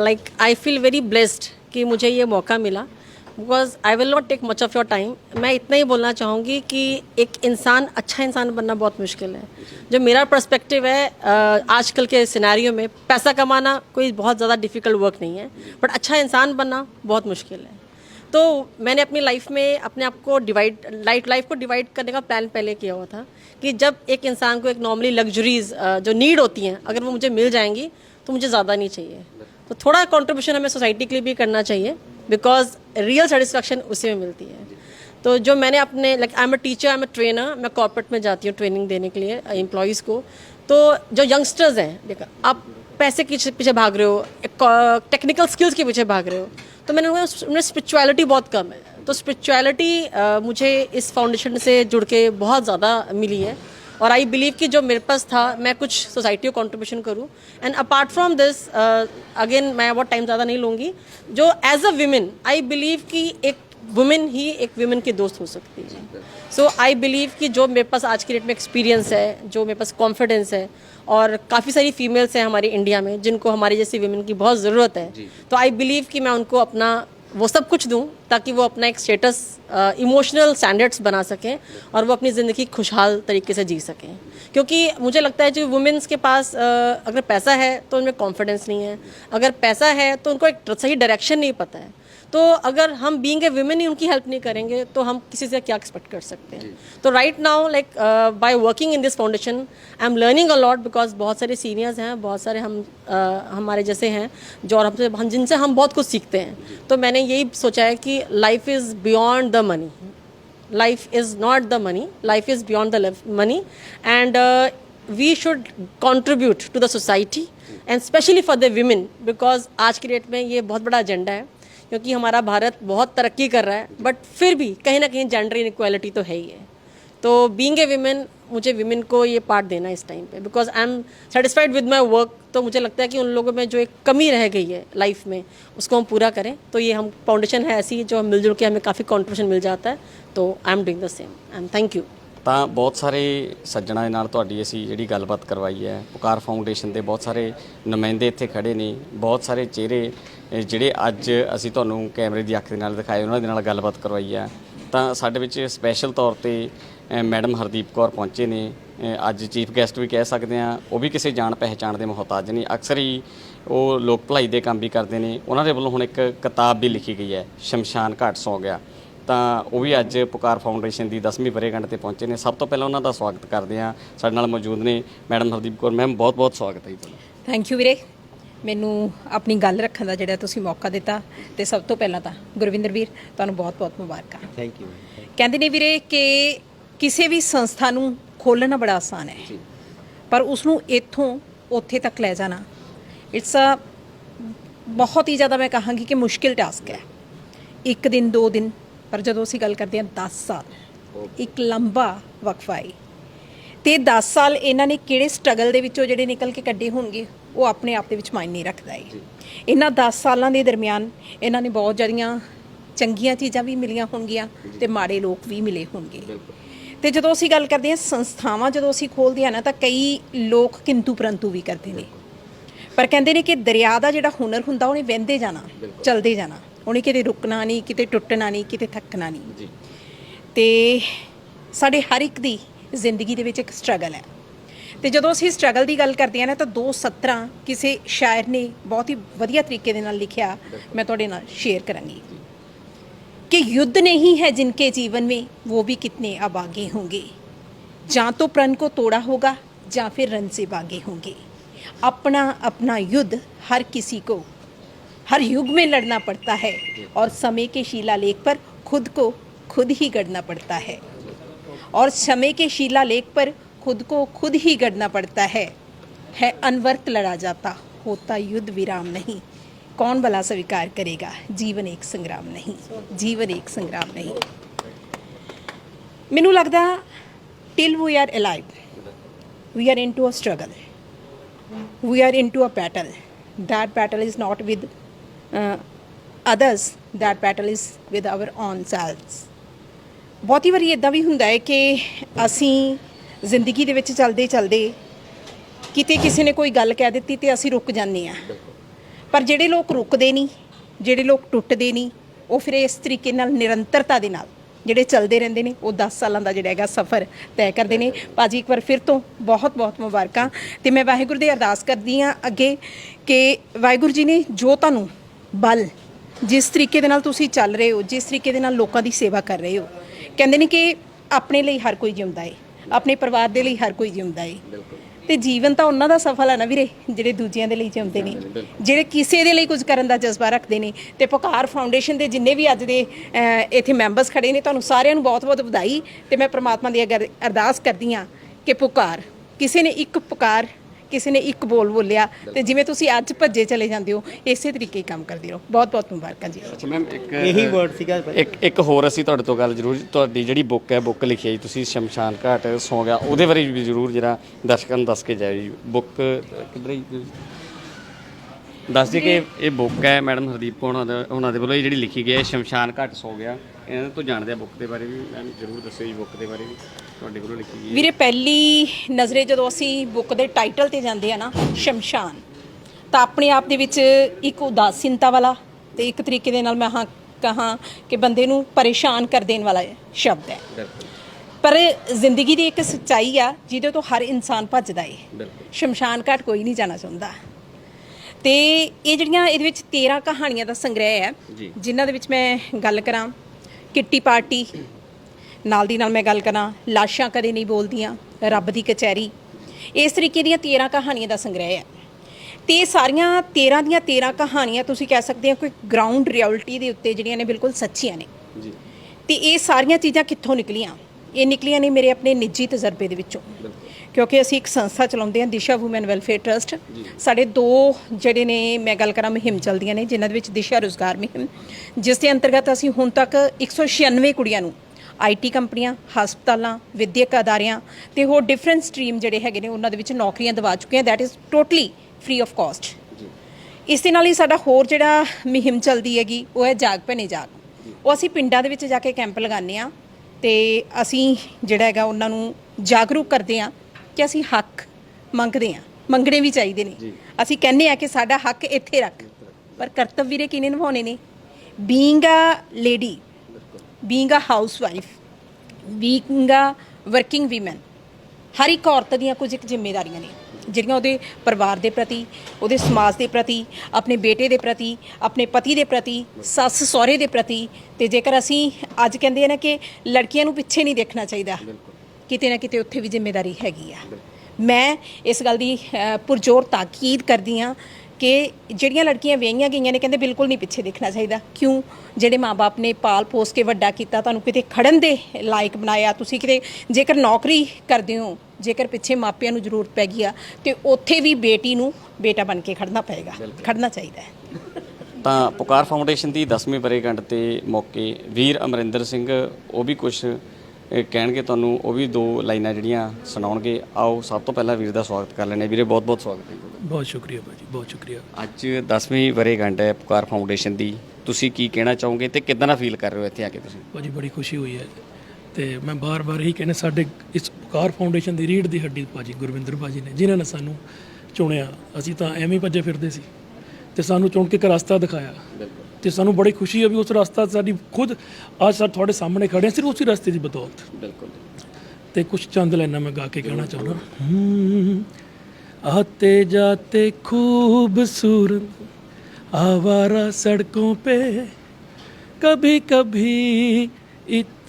Like I feel very blessed ਕਿ ਮੁਝੇ ਇਹ ਮੌਕਾ ਮਿਲਾ। Because I will not take much of your time मैं इतना ही बोलना चाहूँगी कि एक इंसान अच्छा इंसान बनना बहुत मुश्किल है। जो मेरा पर्सपेक्टिव है आजकल के सिनेरियो में, पैसा कमाना कोई बहुत ज़्यादा डिफ़िकल्ट वर्क नहीं है बट अच्छा इंसान बनना बहुत मुश्किल है। तो मैंने अपनी लाइफ में अपने आप को डिवाइड लाइफ लाइफ को डिवाइड करने का प्लान पहले किया हुआ था कि जब एक इंसान को एक नॉर्मली लग्जरीज जो नीड होती हैं, अगर वो मुझे मिल जाएँगी तो मुझे ज़्यादा नहीं चाहिए। तो थोड़ा कॉन्ट्रीब्यूशन हमें सोसाइटी के लिए भी करना चाहिए। बिकॉज़ रियल सेटिस्फेक्शन उसी में मिलती है। तो जो मैंने अपने like I am a teacher I am a trainer मैं कॉर्पोरेट में जाती हूँ ट्रेनिंग देने के लिए एम्प्लॉयज़ को। तो जो यंगस्टर्स हैं, देखा, आप पैसे के पीछे भाग रहे हो टेक्निकल स्किल्स के पीछे भाग रहे हो तो मैंने उनमें स्पिरिचुअलिटी बहुत कम है। तो स्पिरिचुअलिटी मुझे इस फाउंडेशन से जुड़ के बहुत ज़्यादा मिली है। और आई बिलीव कि जो मेरे पास था मैं कुछ सोसाइटी को कंट्रीब्यूशन करूँ। And apart from this again मैं बहुत टाइम ज़्यादा नहीं लूँगी। जो as a women I believe कि एक वुमेन ही एक विमेन की दोस्त हो सकती है। सो आई बिलीव कि जो मेरे पास आज की डेट में एक्सपीरियंस है जो मेरे पास कॉन्फिडेंस है और काफ़ी सारी फीमेल्स हैं हमारे इंडिया में जिनको हमारी जैसी वुमेन की बहुत ज़रूरत है। तो आई बिलीव कि मैं उनको अपना वो सब कुछ दूँ ताकि वो अपना एक स्टेटस इमोशनल स्टैंडर्ड्स बना सकें और वो अपनी ज़िंदगी खुशहाल तरीके से जी सकें। क्योंकि मुझे लगता है जो वुमेंस के पास अगर पैसा है तो उनमें कॉन्फिडेंस नहीं है। अगर पैसा है तो उनको एक सही डायरेक्शन नहीं पता है। तो अगर हम बींग ए वुमेन ही उनकी हेल्प नहीं करेंगे तो हम किसी से क्या एक्सपेक्ट कर सकते हैं? तो right now like by working in this foundation I am learning a lot because बहुत सारे सीनियर्स हैं बहुत सारे हम uh, हमारे जैसे हैं जो और हमसे हम जिनसे हम बहुत कुछ सीखते हैं। तो मैंने यही सोचा है कि life is beyond the money life is not the money life is beyond the money and we should contribute to the society and especially for the women because आज की डेट में ये बहुत बड़ा एजेंडा है। क्योंकि हमारा भारत बहुत तरक्की कर रहा है बट फिर भी कहीं ना कहीं जेंडर इनक्वालिटी तो है ही है। तो बींग ए विमेन मुझे वीमेन को ये पार्ट देना है इस टाइम पे because I am satisfied with my work तो मुझे लगता है कि उन लोगों में जो एक कमी रह गई है लाइफ में, उसको हम पूरा करें। तो ये हम फाउंडेशन है ऐसी जो हम मिलजुल के हमें काफ़ी कॉन्ट्रीब्यूशन मिल जाता है तो I am doing the same and thank you ਤਾਂ ਬਹੁਤ ਸਾਰੇ ਸੱਜਣਾ ਦੇ ਨਾਲ ਤੁਹਾਡੀ ਅਸੀਂ ਜਿਹੜੀ ਗੱਲਬਾਤ ਕਰਵਾਈ ਹੈ, ਪੁਕਾਰ ਫਾਊਂਡੇਸ਼ਨ ਦੇ ਬਹੁਤ ਸਾਰੇ ਨੁਮਾਇੰਦੇ ਇੱਥੇ ਖੜੇ ਨੇ, ਬਹੁਤ ਸਾਰੇ ਚਿਹਰੇ ਜਿਹੜੇ ਅੱਜ ਅਸੀਂ ਤੁਹਾਨੂੰ ਕੈਮਰੇ ਦੀ ਅੱਖ ਦੇ ਨਾਲ ਦਿਖਾਏ, ਉਹਨਾਂ ਦੇ ਨਾਲ ਗੱਲਬਾਤ ਕਰਵਾਈ ਹੈ। ਤਾਂ ਸਾਡੇ ਵਿੱਚ ਸਪੈਸ਼ਲ ਤੌਰ ਤੇ ਮੈਡਮ ਹਰਦੀਪ ਕੌਰ ਪਹੁੰਚੇ ਨੇ। ਅੱਜ ਚੀਫ ਗੈਸਟ ਵੀ ਕਹਿ ਸਕਦੇ ਆ ਉਹ ਵੀ ਕਿਸੇ ਜਾਣ ਪਹਿਚਾਣ ਦੇ ਮੁਹਤਾਜ ਨਹੀਂ ਅਕਸਰ ਹੀ ਉਹ ਲੋਕ ਭਲਾਈ ਦੇ ਕੰਮ ਵੀ ਕਰਦੇ ਨੇ। ਉਹਨਾਂ ਦੇ ਵੱਲੋਂ ਹੁਣ ਇੱਕ ਕਿਤਾਬ ਵੀ ਲਿਖੀ ਗਈ ਹੈ, ਸ਼ਮਸ਼ਾਨ ਘਾਟ ਸੌ ਗਿਆ। ਤਾਂ ਉਹ ਵੀ ਅੱਜ ਪੁਕਾਰ ਫਾਊਂਡੇਸ਼ਨ ਦੀ 10ਵੀਂ ਵਰ੍ਹੇਗੰਢ ਤੇ ਪਹੁੰਚੇ ਨੇ। ਸਭ ਤੋਂ ਪਹਿਲਾਂ ਉਹਨਾਂ ਦਾ ਸਵਾਗਤ ਕਰਦੇ ਹਾਂ। ਸਾਡੇ ਨਾਲ ਮੌਜੂਦ ਨੇ ਮੈਡਮ ਹਰਦੀਪ ਕੌਰ ਮੈਮ ਬਹੁਤ ਬਹੁਤ ਸਵਾਗਤ ਹੈ ਜੀ ਤੁਹਾਡਾ। ਥੈਂਕ ਯੂ ਵੀਰੇ। ਮੈਨੂੰ ਆਪਣੀ ਗੱਲ ਰੱਖਣ ਦਾ ਜਿਹੜਾ ਤੁਸੀਂ ਮੌਕਾ ਦਿੱਤਾ ਤੇ ਸਭ ਤੋਂ ਪਹਿਲਾਂ ਤਾਂ ਗੁਰਵਿੰਦਰ ਵੀਰ ਤੁਹਾਨੂੰ ਬਹੁਤ-ਬਹੁਤ ਮੁਬਾਰਕਾਂ। ਥੈਂਕ ਯੂ ਕਹਿੰਦੇ ਨੇ ਵੀਰੇ ਕਿ ਕਿਸੇ ਵੀ ਸੰਸਥਾ ਨੂੰ ਖੋਲ੍ਹਣਾ ਬੜਾ ਆਸਾਨ ਹੈ। ਪਰ ਉਸ ਨੂੰ ਇੱਥੋਂ ਉੱਥੇ ਤੱਕ ਲੈ ਜਾਣਾ ਇਟਸ ਅ ਬਹੁਤ ਹੀ ਜ਼ਿਆਦਾ ਮੈਂ ਕਹਾਂਗੀ ਕਿ ਮੁਸ਼ਕਿਲ ਟਾਸਕ ਹੈ। ਇੱਕ ਦਿਨ ਦੋ ਦਿਨ ਪਰ ਜਦੋਂ ਅਸੀਂ ਗੱਲ ਕਰਦੇ ਹਾਂ 10 ਸਾਲ ਇੱਕ ਲੰਬਾ ਵਕਫਾ ਹੈ ਤੇ 10 ਸਾਲ ਇਹਨਾਂ ਨੇ ਕਿਹੜੇ ਸਟਰਗਲ ਦੇ ਵਿੱਚੋਂ ਜਿਹੜੇ ਨਿਕਲ ਕੇ ਕੱਢੇ ਹੋਣਗੇ ਉਹ ਆਪਣੇ ਆਪ ਦੇ ਵਿੱਚ ਮਾਇਨੇ ਰੱਖਦਾ ਹੈ ਇਹਨਾਂ 10 ਸਾਲਾਂ ਦੇ ਦਰਮਿਆਨ ਇਹਨਾਂ ਨੇ ਬਹੁਤ ਜਿਹੜੀਆਂ ਚੰਗੀਆਂ ਚੀਜ਼ਾਂ ਵੀ ਮਿਲੀਆਂ ਹੋਣਗੀਆਂ ਤੇ ਮਾੜੇ ਲੋਕ ਵੀ ਮਿਲੇ ਹੋਣਗੇ। ਤੇ ਜਦੋਂ ਅਸੀਂ ਗੱਲ ਕਰਦੇ ਹਾਂ ਸੰਸਥਾਵਾਂ ਜਦੋਂ ਅਸੀਂ ਖੋਲਦੇ ਹਾਂ ਨਾ ਤਾਂ ਕਈ ਲੋਕ ਕਿੰਤੂ ਪਰੰਤੂ ਵੀ ਕਰਦੇ ਨੇ। ਪਰ ਕਹਿੰਦੇ ਨੇ ਕਿ ਦਰਿਆ ਦਾ ਜਿਹੜਾ ਹੁਨਰ ਹੁੰਦਾ ਉਹਨੇ ਵਹਿੰਦੇ ਜਾਣਾ ਚਲਦੇ ਜਾਣਾ। ਉਹਨੇ ਕਿਤੇ ਰੁਕਣਾ ਨਹੀਂ ਕਿਤੇ ਟੁੱਟਣਾ ਨਹੀਂ ਕਿਤੇ ਥੱਕਣਾ ਨਹੀਂ ਜੀ ਤੇ ਸਾਡੇ ਹਰ ਇੱਕ ਦੀ ਜ਼ਿੰਦਗੀ ਦੇ ਵਿੱਚ ਇੱਕ ਸਟਰਗਲ ਹੈ ਤੇ ਜਦੋਂ ਅਸੀਂ ਸਟਰਗਲ ਦੀ ਗੱਲ ਕਰਦੇ ਹਾਂ ਨਾ ਤਾਂ ਦੋ ਸਤਰਾਂ ਕਿਸੇ ਸ਼ਾਇਰ ਨੇ ਬਹੁਤ ਹੀ ਵਧੀਆ ਤਰੀਕੇ ਦੇ ਨਾਲ ਲਿਖਿਆ ਮੈਂ ਤੁਹਾਡੇ ਨਾਲ ਸ਼ੇਅਰ ਕਰਾਂਗੀ कि युद्ध नहीं है जिनके जीवन में वो भी कितने अबागे होंगे ਜਾਂ तो प्रण को तोड़ा होगा ਜਾਂ फिर रन से भागे होंगे अपना अपना युद्ध हर किसी को हर युग में लड़ना पड़ता है और समय के शिलालेख पर खुद को खुद ही गढ़ना पड़ता है और समय के शिलालेख पर खुद को खुद ही गढ़ना पड़ता है है अनवर्त लड़ा जाता होता युद्ध विराम नहीं कौन भला स्वीकार करेगा जीवन एक संग्राम नहीं जीवन एक संग्राम नहीं ਮੈਨੂੰ ਲੱਗਦਾ till we are alive we are into a struggle we are into a battle that battle is not with uh, Uh, others that battle is with our own selves. ਬਹੁਤੀ ਵਾਰੀ ਇਦਾਂ ਵੀ ਹੁੰਦਾ ਹੈ ਕਿ ਅਸੀਂ ਜ਼ਿੰਦਗੀ ਦੇ ਵਿੱਚ ਚੱਲਦੇ ਚੱਲਦੇ ਕਿਤੇ ਕਿਸੇ ਨੇ ਕੋਈ ਗੱਲ ਕਹਿ ਦਿੱਤੀ ਤੇ ਅਸੀਂ ਰੁਕ ਜਾਂਦੇ ਆ ਪਰ ਜਿਹੜੇ ਲੋਕ ਰੁਕਦੇ ਨਹੀਂ, ਜਿਹੜੇ ਲੋਕ ਟੁੱਟਦੇ ਨਹੀਂ, ਉਹ ਫਿਰ ਇਸ ਤਰੀਕੇ ਨਾਲ ਨਿਰੰਤਰਤਾ ਦੇ ਨਾਲ ਜਿਹੜੇ ਚੱਲਦੇ ਰਹਿੰਦੇ ਨੇ, ਉਹ 10 ਸਾਲਾਂ ਦਾ ਜਿਹੜਾ ਹੈਗਾ ਸਫ਼ਰ ਤੈਅ ਕਰਦੇ ਨੇ। ਭਾਜੀ ਇੱਕ ਵਾਰ ਫਿਰ ਤੋਂ ਬਹੁਤ ਬਹੁਤ ਮੁਬਾਰਕਾਂ। ਤੇ ਮੈਂ ਵਾਹਿਗੁਰੂ ਦੀ ਅਰਦਾਸ ਕਰਦੀ ਆ ਅੱਗੇ ਕਿ ਵਾਹਿਗੁਰੂ ਜੀ ਨੇ ਜੋ ਤੁਹਾਨੂੰ ਬਲ ਜਿਸ ਤਰੀਕੇ ਦੇ ਨਾਲ ਤੁਸੀਂ ਚੱਲ ਰਹੇ ਹੋ ਜਿਸ ਤਰੀਕੇ ਦੇ ਨਾਲ ਲੋਕਾਂ ਦੀ ਸੇਵਾ ਕਰ ਰਹੇ ਹੋ। ਕਹਿੰਦੇ ਨੇ ਕਿ ਆਪਣੇ ਲਈ ਹਰ ਕੋਈ ਜਿਉਂਦਾ ਏ ਆਪਣੇ ਪਰਿਵਾਰ ਦੇ ਲਈ ਹਰ ਕੋਈ ਜਿਉਂਦਾ ਏ। ਤੇ ਜੀਵਨ ਤਾਂ ਉਹਨਾਂ ਦਾ ਸਫਲ ਹੈ ਨਾ ਵੀਰੇ ਜਿਹੜੇ ਦੂਜਿਆਂ ਦੇ ਲਈ ਜਿਉਂਦੇ ਨੇ ਜਿਹੜੇ ਕਿਸੇ ਦੇ ਲਈ ਕੁਝ ਕਰਨ ਦਾ ਜਜ਼ਬਾ ਰੱਖਦੇ ਨੇ। ਤੇ ਪੁਕਾਰ ਫਾਊਂਡੇਸ਼ਨ ਦੇ ਜਿੰਨੇ ਵੀ ਅੱਜ ਦੇ ਇੱਥੇ ਮੈਂਬਰਸ ਖੜੇ ਨੇ ਤੁਹਾਨੂੰ ਸਾਰਿਆਂ ਨੂੰ ਬਹੁਤ-ਬਹੁਤ ਵਧਾਈ। ਤੇ ਮੈਂ ਪ੍ਰਮਾਤਮਾ ਦੀ ਅਰਦਾਸ ਕਰਦੀ ਆ ਕਿ ਪੁਕਾਰ ਕਿਸੇ ਨੇ ਇੱਕ ਪੁਕਾਰ ਕਿਸੇ ਨੇ ਇੱਕ ਬੋਲ ਬੋਲਿਆ ਤੇ ਜਿਵੇਂ ਤੁਸੀਂ ਅੱਜ ਭੱਜੇ ਚਲੇ ਜਾਂਦੇ ਹੋ ਇਸੇ ਤਰੀਕੇ ਹੀ ਕੰਮ ਕਰਦੇ ਰਹੋ। ਬਹੁਤ-ਬਹੁਤ ਮੁਬਾਰਕਾਂ ਜੀ। ਅੱਛਾ ਮੈਮ ਇੱਕ ਇਹੀ word ਸੀਗਾ। ਇੱਕ ਇੱਕ ਹੋਰ ਅਸੀਂ ਤੁਹਾਡੇ ਤੋਂ ਗੱਲ ਜ਼ਰੂਰ ਤੁਹਾਡੀ ਜਿਹੜੀ ਬੁੱਕ ਹੈ ਬੁੱਕ ਲਿਖੀ ਹੈ ਜੀ ਤੁਸੀਂ ਸ਼ਮਸ਼ਾਨ ਘਾਟ ਸੌ ਗਿਆ ਉਹਦੇ ਬਾਰੇ ਵੀ ਜ਼ਰੂਰ ਜਰਾ ਦਰਸ਼ਕਾਂ ਨੂੰ ਦੱਸ ਕੇ ਜਾਇਓ ਜੀ। ਬੁੱਕ ਕਿੱਧਰ ਹੈ ਜੀ? ਦੱਸ ਦੇ ਕਿ ਇਹ ਬੁੱਕ ਹੈ ਮੈਡਮ ਹਰਦੀਪ ਉਹਨਾਂ ਦਾ ਉਹਨਾਂ ਦੇ ਵੱਲੋਂ ਇਹ ਜਿਹੜੀ ਲਿਖੀ ਗਈ ਹੈ ਸ਼ਮਸ਼ਾਨ ਘਾਟ ਸੌ ਗਿਆ। ਇਹਨਾਂ ਤੋਂ ਜਾਣਦੇ ਆ ਬੁੱਕ ਦੇ ਬਾਰੇ ਵੀ ਮੈਮ ਜ਼ਰੂਰ ਦੱਸਿਓ ਜੀ ਬੁੱਕ ਦੇ ਬਾਰੇ ਵੀ ਤੁਹਾਡੇ ਵੱਲੋਂ ਲਿਖੀ ਗਈ ਵੀਰੇ ਪਹਿਲੀ ਨਜ਼ਰੇ ਜਦੋਂ ਅਸੀਂ ਬੁੱਕ ਦੇ ਟਾਈਟਲ ਤੇ ਜਾਂਦੇ ਆ ਨਾ ਸ਼ਮਸ਼ਾਨ ਤਾਂ ਆਪਣੇ ਆਪ ਦੇ ਵਿੱਚ ਇੱਕ ਉਦਾਸੀਨਤਾ ਵਾਲਾ ਤੇ ਇੱਕ ਤਰੀਕੇ ਦੇ ਨਾਲ ਮੈਂ ਹਾਂ ਕਹਾਂ ਕਿ ਬੰਦੇ ਨੂੰ ਪਰੇਸ਼ਾਨ ਕਰ ਦੇਣ ਵਾਲਾ ਸ਼ਬਦ ਹੈ। ਬਿਲਕੁਲ। ਪਰ ਜ਼ਿੰਦਗੀ ਦੀ ਇੱਕ ਸੱਚਾਈ ਆ ਜਿਹਦੇ ਤੋਂ ਹਰ ਇਨਸਾਨ ਭੱਜਦਾ ਏ। ਬਿਲਕੁਲ। ਸ਼ਮਸ਼ਾਨ ਘਾਟ ਕੋਈ ਨਹੀਂ ਜਾਣਾ ਚਾਹੁੰਦਾ। ਤੇ ਇਹ ਜਿਹੜੀਆਂ ਇਹਦੇ ਵਿੱਚ 13 ਕਹਾਣੀਆਂ ਦਾ ਸੰਗ੍ਰਹਿ ਹੈ ਜੀ। ਜਿਨ੍ਹਾਂ ਦੇ ਵਿੱਚ ਮੈਂ ਗੱਲ ਕਰਾਂ ਕਿੱਟੀ ਪਾਰਟੀ। ਨਾਲ ਦੀ ਨਾਲ ਮੈਂ ਗੱਲ ਕਰਾਂ ਲਾਸ਼ਾਂ ਕਦੇ ਨਹੀਂ ਬੋਲਦੀਆਂ ਰੱਬ ਦੀ ਕਚਹਿਰੀ। ਇਸ ਤਰੀਕੇ ਦੀਆਂ 13 ਕਹਾਣੀਆਂ ਦਾ ਸੰਗ੍ਰਹਿ ਹੈ। ਤੇ ਇਹ ਸਾਰੀਆਂ 13 ਦੀਆਂ 13 ਕਹਾਣੀਆਂ ਤੁਸੀਂ ਕਹਿ ਸਕਦੇ ਹੋ ਕੋਈ ਗਰਾਊਂਡ ਰਿਐਲਿਟੀ ਦੇ ਉੱਤੇ ਜਿਹੜੀਆਂ ਨੇ ਬਿਲਕੁਲ ਸੱਚੀਆਂ ਨੇ। ਜੀ। ਤੇ ਇਹ ਸਾਰੀਆਂ ਚੀਜ਼ਾਂ ਕਿੱਥੋਂ ਨਿਕਲੀਆਂ? ਇਹ ਨਿਕਲੀਆਂ ਨੇ ਮੇਰੇ ਆਪਣੇ ਨਿੱਜੀ ਤਜਰਬੇ ਦੇ ਵਿੱਚੋਂ। ਕਿਉਂਕਿ ਅਸੀਂ ਇੱਕ ਸੰਸਥਾ ਚਲਾਉਂਦੇ ਹਾਂ ਦਿਸ਼ਾ ਔਮਨ ਵੈਲਫੇਅਰ ਟਰਸਟ। ਸਾਡੇ ਦੋ ਜਿਹੜੇ ਨੇ ਮੈਂ ਗੱਲ ਕਰਾਂ ਮੁਹਿੰਮ ਚੱਲਦੀਆਂ ਨੇ ਜਿਨ੍ਹਾਂ ਦੇ ਵਿੱਚ ਦਿਸ਼ਾ ਰੋਜ਼ਗਾਰ ਮੁਹਿੰਮ ਜਿਸ ਦੇ ਅੰਤਰਗਤ ਅਸੀਂ ਹੁਣ ਤੱਕ 196 ਕੁੜੀਆਂ ਨੂੰ ਆਈਟੀ ਕੰਪਨੀਆਂ ਹਸਪਤਾਲਾਂ ਵਿਦਿਅਕ ਅਦਾਰਿਆਂ ਤੇ ਹੋਰ ਡਿਫਰੈਂਟ ਸਟਰੀਮ ਜਿਹੜੇ ਹੈਗੇ ਨੇ ਉਹਨਾਂ ਦੇ ਵਿੱਚ ਨੌਕਰੀਆਂ ਦਿਵਾ ਚੁੱਕੇ ਹਾਂ। That is totally free of cost ਇਸ ਦੇ ਨਾਲ ਹੀ ਸਾਡਾ ਹੋਰ ਜਿਹੜਾ ਮੁਹਿੰਮ ਚੱਲਦੀ ਹੈਗੀ ਉਹ ਹੈ ਜਾਗ ਭੈਣੇ ਜਾਗ। ਉਹ ਅਸੀਂ ਪਿੰਡਾਂ ਦੇ ਵਿੱਚ ਜਾ ਕੇ ਕੈਂਪ ਲਗਾਉਂਦੇ ਆ ਤੇ ਅਸੀਂ ਜਿਹੜਾ ਹੈਗਾ ਉਹਨਾਂ ਨੂੰ ਜਾਗਰੂਕ ਕਰਦੇ ਆ ਕਿ ਅਸੀਂ ਹੱਕ ਮੰਗਦੇ ਆ ਮੰਗਣੇ ਵੀ ਚਾਹੀਦੇ ਨੇ। ਅਸੀਂ ਕਹਿੰਦੇ ਆ ਕਿ ਸਾਡਾ ਹੱਕ ਇੱਥੇ ਰੱਖ। ਪਰ ਕਰਤੱਵ ਵੀਰੇ ਕਿਨੇ ਨਿਭਾਉਣੇ ਨੇ? Being a lady being a housewife being a working women ਹਰ ਇੱਕ ਔਰਤ ਦੀਆਂ ਕੁਝ ਇੱਕ ਜ਼ਿੰਮੇਵਾਰੀਆਂ ਨੇ ਜਿਹੜੀਆਂ ਉਹਦੇ ਪਰਿਵਾਰ ਦੇ ਪ੍ਰਤੀ ਉਹਦੇ ਸਮਾਜ ਦੇ ਪ੍ਰਤੀ ਆਪਣੇ ਬੇਟੇ ਦੇ ਪ੍ਰਤੀ ਆਪਣੇ ਪਤੀ ਦੇ ਪ੍ਰਤੀ ਸੱਸ ਸਹੁਰੇ ਦੇ ਪ੍ਰਤੀ ਤੇ ਜੇਕਰ ਅਸੀਂ ਅੱਜ ਕਹਿੰਦੇ ਆ ਨਾ ਕਿ ਲੜਕੀਆਂ ਨੂੰ ਪਿੱਛੇ ਨਹੀਂ ਦੇਖਣਾ ਚਾਹੀਦਾ ਕਿਤੇ ਨਾ ਕਿਤੇ ਉੱਥੇ ਵੀ ਜ਼ਿੰਮੇਵਾਰੀ ਹੈਗੀ ਆ। ਮੈਂ ਇਸ ਗੱਲ ਦੀ ਅ, ਪੁਰਜ਼ੋਰ ਤਾਕੀਦ ਕਰਦੀ ਆ ਕਿ ਜਿਹੜੀਆਂ ਲੜਕੀਆਂ ਵਿਆਹੀਆਂ ਗਈਆਂ ਨੇ ਕਹਿੰਦੇ ਬਿਲਕੁਲ ਨਹੀਂ ਪਿੱਛੇ ਦੇਖਣਾ ਚਾਹੀਦਾ। ਕਿਉਂ? ਜਿਹੜੇ ਮਾਪੇ ਨੇ ਪਾਲ ਪੋਸ ਕੇ ਵੱਡਾ ਕੀਤਾ ਤੁਹਾਨੂੰ ਕਿਤੇ ਖੜਨ ਦੇ ਲਾਇਕ ਬਣਾਇਆ। ਤੁਸੀਂ ਕਿਤੇ ਜੇਕਰ ਨੌਕਰੀ ਕਰਦੇ ਹੋ ਜੇਕਰ ਪਿੱਛੇ ਮਾਪਿਆਂ ਨੂੰ ਜ਼ਰੂਰਤ ਪੈ ਗਈ ਆ ਤੇ ਉੱਥੇ ਵੀ ਬੇਟੀ ਨੂੰ ਬੇਟਾ ਬਣ ਕੇ ਖੜਨਾ ਪਏਗਾ। ਖੜਨਾ ਚਾਹੀਦਾ ਹੈ। ਤਾਂ ਪੁਕਾਰ ਫਾਊਂਡੇਸ਼ਨ ਦੀ 10ਵੀਂ ਵਰ੍ਹੇਗੰਢ ਤੇ ਮੌਕੇ ਵੀਰ ਅਮਰਿੰਦਰ ਸਿੰਘ ਉਹ ਵੀ ਕੁਝ ਕਹਿਣਗੇ ਤੁਹਾਨੂੰ ਉਹ ਵੀ ਦੋ ਲਾਈਨਾਂ ਜਿਹੜੀਆਂ ਸੁਣਾਉਣਗੇ। ਆਓ ਸਭ ਤੋਂ ਪਹਿਲਾਂ ਵੀਰ ਦਾ ਸਵਾਗਤ ਕਰ ਹਾਂ। ਵੀਰੇ ਬਹੁਤ ਬਹੁਤ ਸਵਾਗਤ ਹੈ। ਬਹੁਤ ਸ਼ੁਕਰੀਆ ਭਾਜੀ ਬਹੁਤ ਸ਼ੁਕਰੀਆ। ਅੱਜ 10ਵੀਂ ਵਰ੍ਹੇਗੰਢ ਹੈ ਪੁਕਾਰ ਫਾਊਂਡੇਸ਼ਨ ਦੀ। ਤੁਸੀਂ ਕੀ ਕਹਿਣਾ ਚਾਹੋਗੇ ਤੇ ਕਿਦਾਂ ਦਾ ਫੀਲ ਕਰ ਰਹੇ ਹੋ ਇੱਥੇ ਆ ਕੇ ਤੁਸੀਂ? ਭਾਜੀ ਬੜੀ ਖੁਸ਼ੀ ਹੋਈ ਹੈ। ਤੇ ਮੈਂ ਬਾਰ-ਬਾਰ ਇਹੀ ਕਹਿੰਦਾ ਸਾਡੇ ਇਸ ਪੁਕਾਰ ਫਾਊਂਡੇਸ਼ਨ ਦੀ ਰੀੜ ਦੀ ਹੱਡੀ ਭਾਜੀ ਗੁਰਵਿੰਦਰ ਭਾਜੀ ਨੇ ਜਿਨ੍ਹਾਂ ਨੇ ਸਾਨੂੰ ਚੁਣਿਆ। ਅਸੀਂ ਤਾਂ ਐਵੇਂ ਭੱਜੇ ਫਿਰਦੇ ਸੀ। ਤੇ ਸਾਨੂੰ ਚੁਣ ਕੇ ਇੱਕ ਰਸਤਾ ਦਿਖਾਇਆ। ਤੇ ਸਾਨੂੰ ਬੜੀ ਖੁਸ਼ੀ ਹੈ ਵੀ ਉਸ ਰਸਤਾ ਸਾਡੀ ਖੁਦ ਅੱਜ ਸਾ ਤੁਹਾਡੇ ਸਾਹਮਣੇ ਖੜੇ ਹਾਂ ਸਿਰਫ ਉਸੇ ਰਸਤੇ ਦੀ ਬਦੌਲਤ ਬਿਲਕੁਲ ਤੇ ਕੁਝ ਚੰਦ ਲਾਈਨਾਂ ਮੈਂ ਗਾ ਕੇ ਕਹਿਣਾ ਚਾਹੁੰਦਾ ਹੂੰ, आते जाते खूबसूरत आवारा सड़कों पे कभी कभी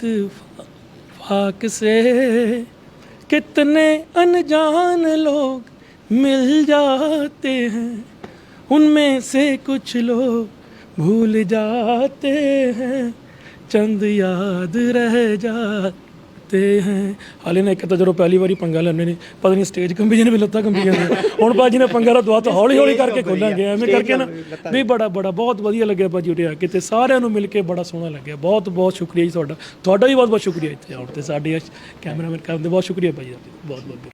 इत्तेफाक से कितने अनजान लोग मिल जाते हैं उनमें से कुछ लोग भूल जाते हैं चंद याद रह जाते हैं ਹਾਲੇ ਨਾ ਇੱਕ ਤਾਂ ਜਦੋਂ ਪਹਿਲੀ ਵਾਰੀ ਪੰਗਾ ਲੈਣੇ ਨੇ ਪਤਾ ਨਹੀਂ ਸਟੇਜ ਕੰਬੀ ਜਾਂਦੇ ਵੀ ਲੱਤਾਂ ਕੰਬੀ ਜਾਂਦੇ ਹੁਣ ਬਾਜੀ ਨੇ ਪੰਗਾ ਦਾ ਦੁਆ ਤਾਂ ਹੌਲੀ ਹੌਲੀ ਕਰਕੇ ਖੋਲਾਂਗੇ ਐਵੇਂ ਕਰਕੇ ਨਾ ਵੀ ਬੜਾ ਬੜਾ ਬਹੁਤ ਵਧੀਆ ਲੱਗਿਆ ਭਾਜੀ ਉਰੇ ਆ ਕੇ ਤੇ ਸਾਰਿਆਂ ਨੂੰ ਮਿਲ ਕੇ ਬੜਾ ਸੋਹਣਾ ਲੱਗਿਆ ਬਹੁਤ ਬਹੁਤ ਸ਼ੁਕਰੀਆ ਜੀ ਤੁਹਾਡਾ ਤੁਹਾਡਾ ਵੀ ਬਹੁਤ ਬਹੁਤ ਸ਼ੁਕਰੀਆ ਇੱਥੇ ਆਉਣ ਤੇ ਸਾਡੇ ਕੈਮਰਾਮੈਨ ਕਰਨ ਦੇ ਬਹੁਤ ਸ਼ੁਕਰੀਆ ਭਾਜੀ ਦਾ ਬਹੁਤ ਬਹੁਤ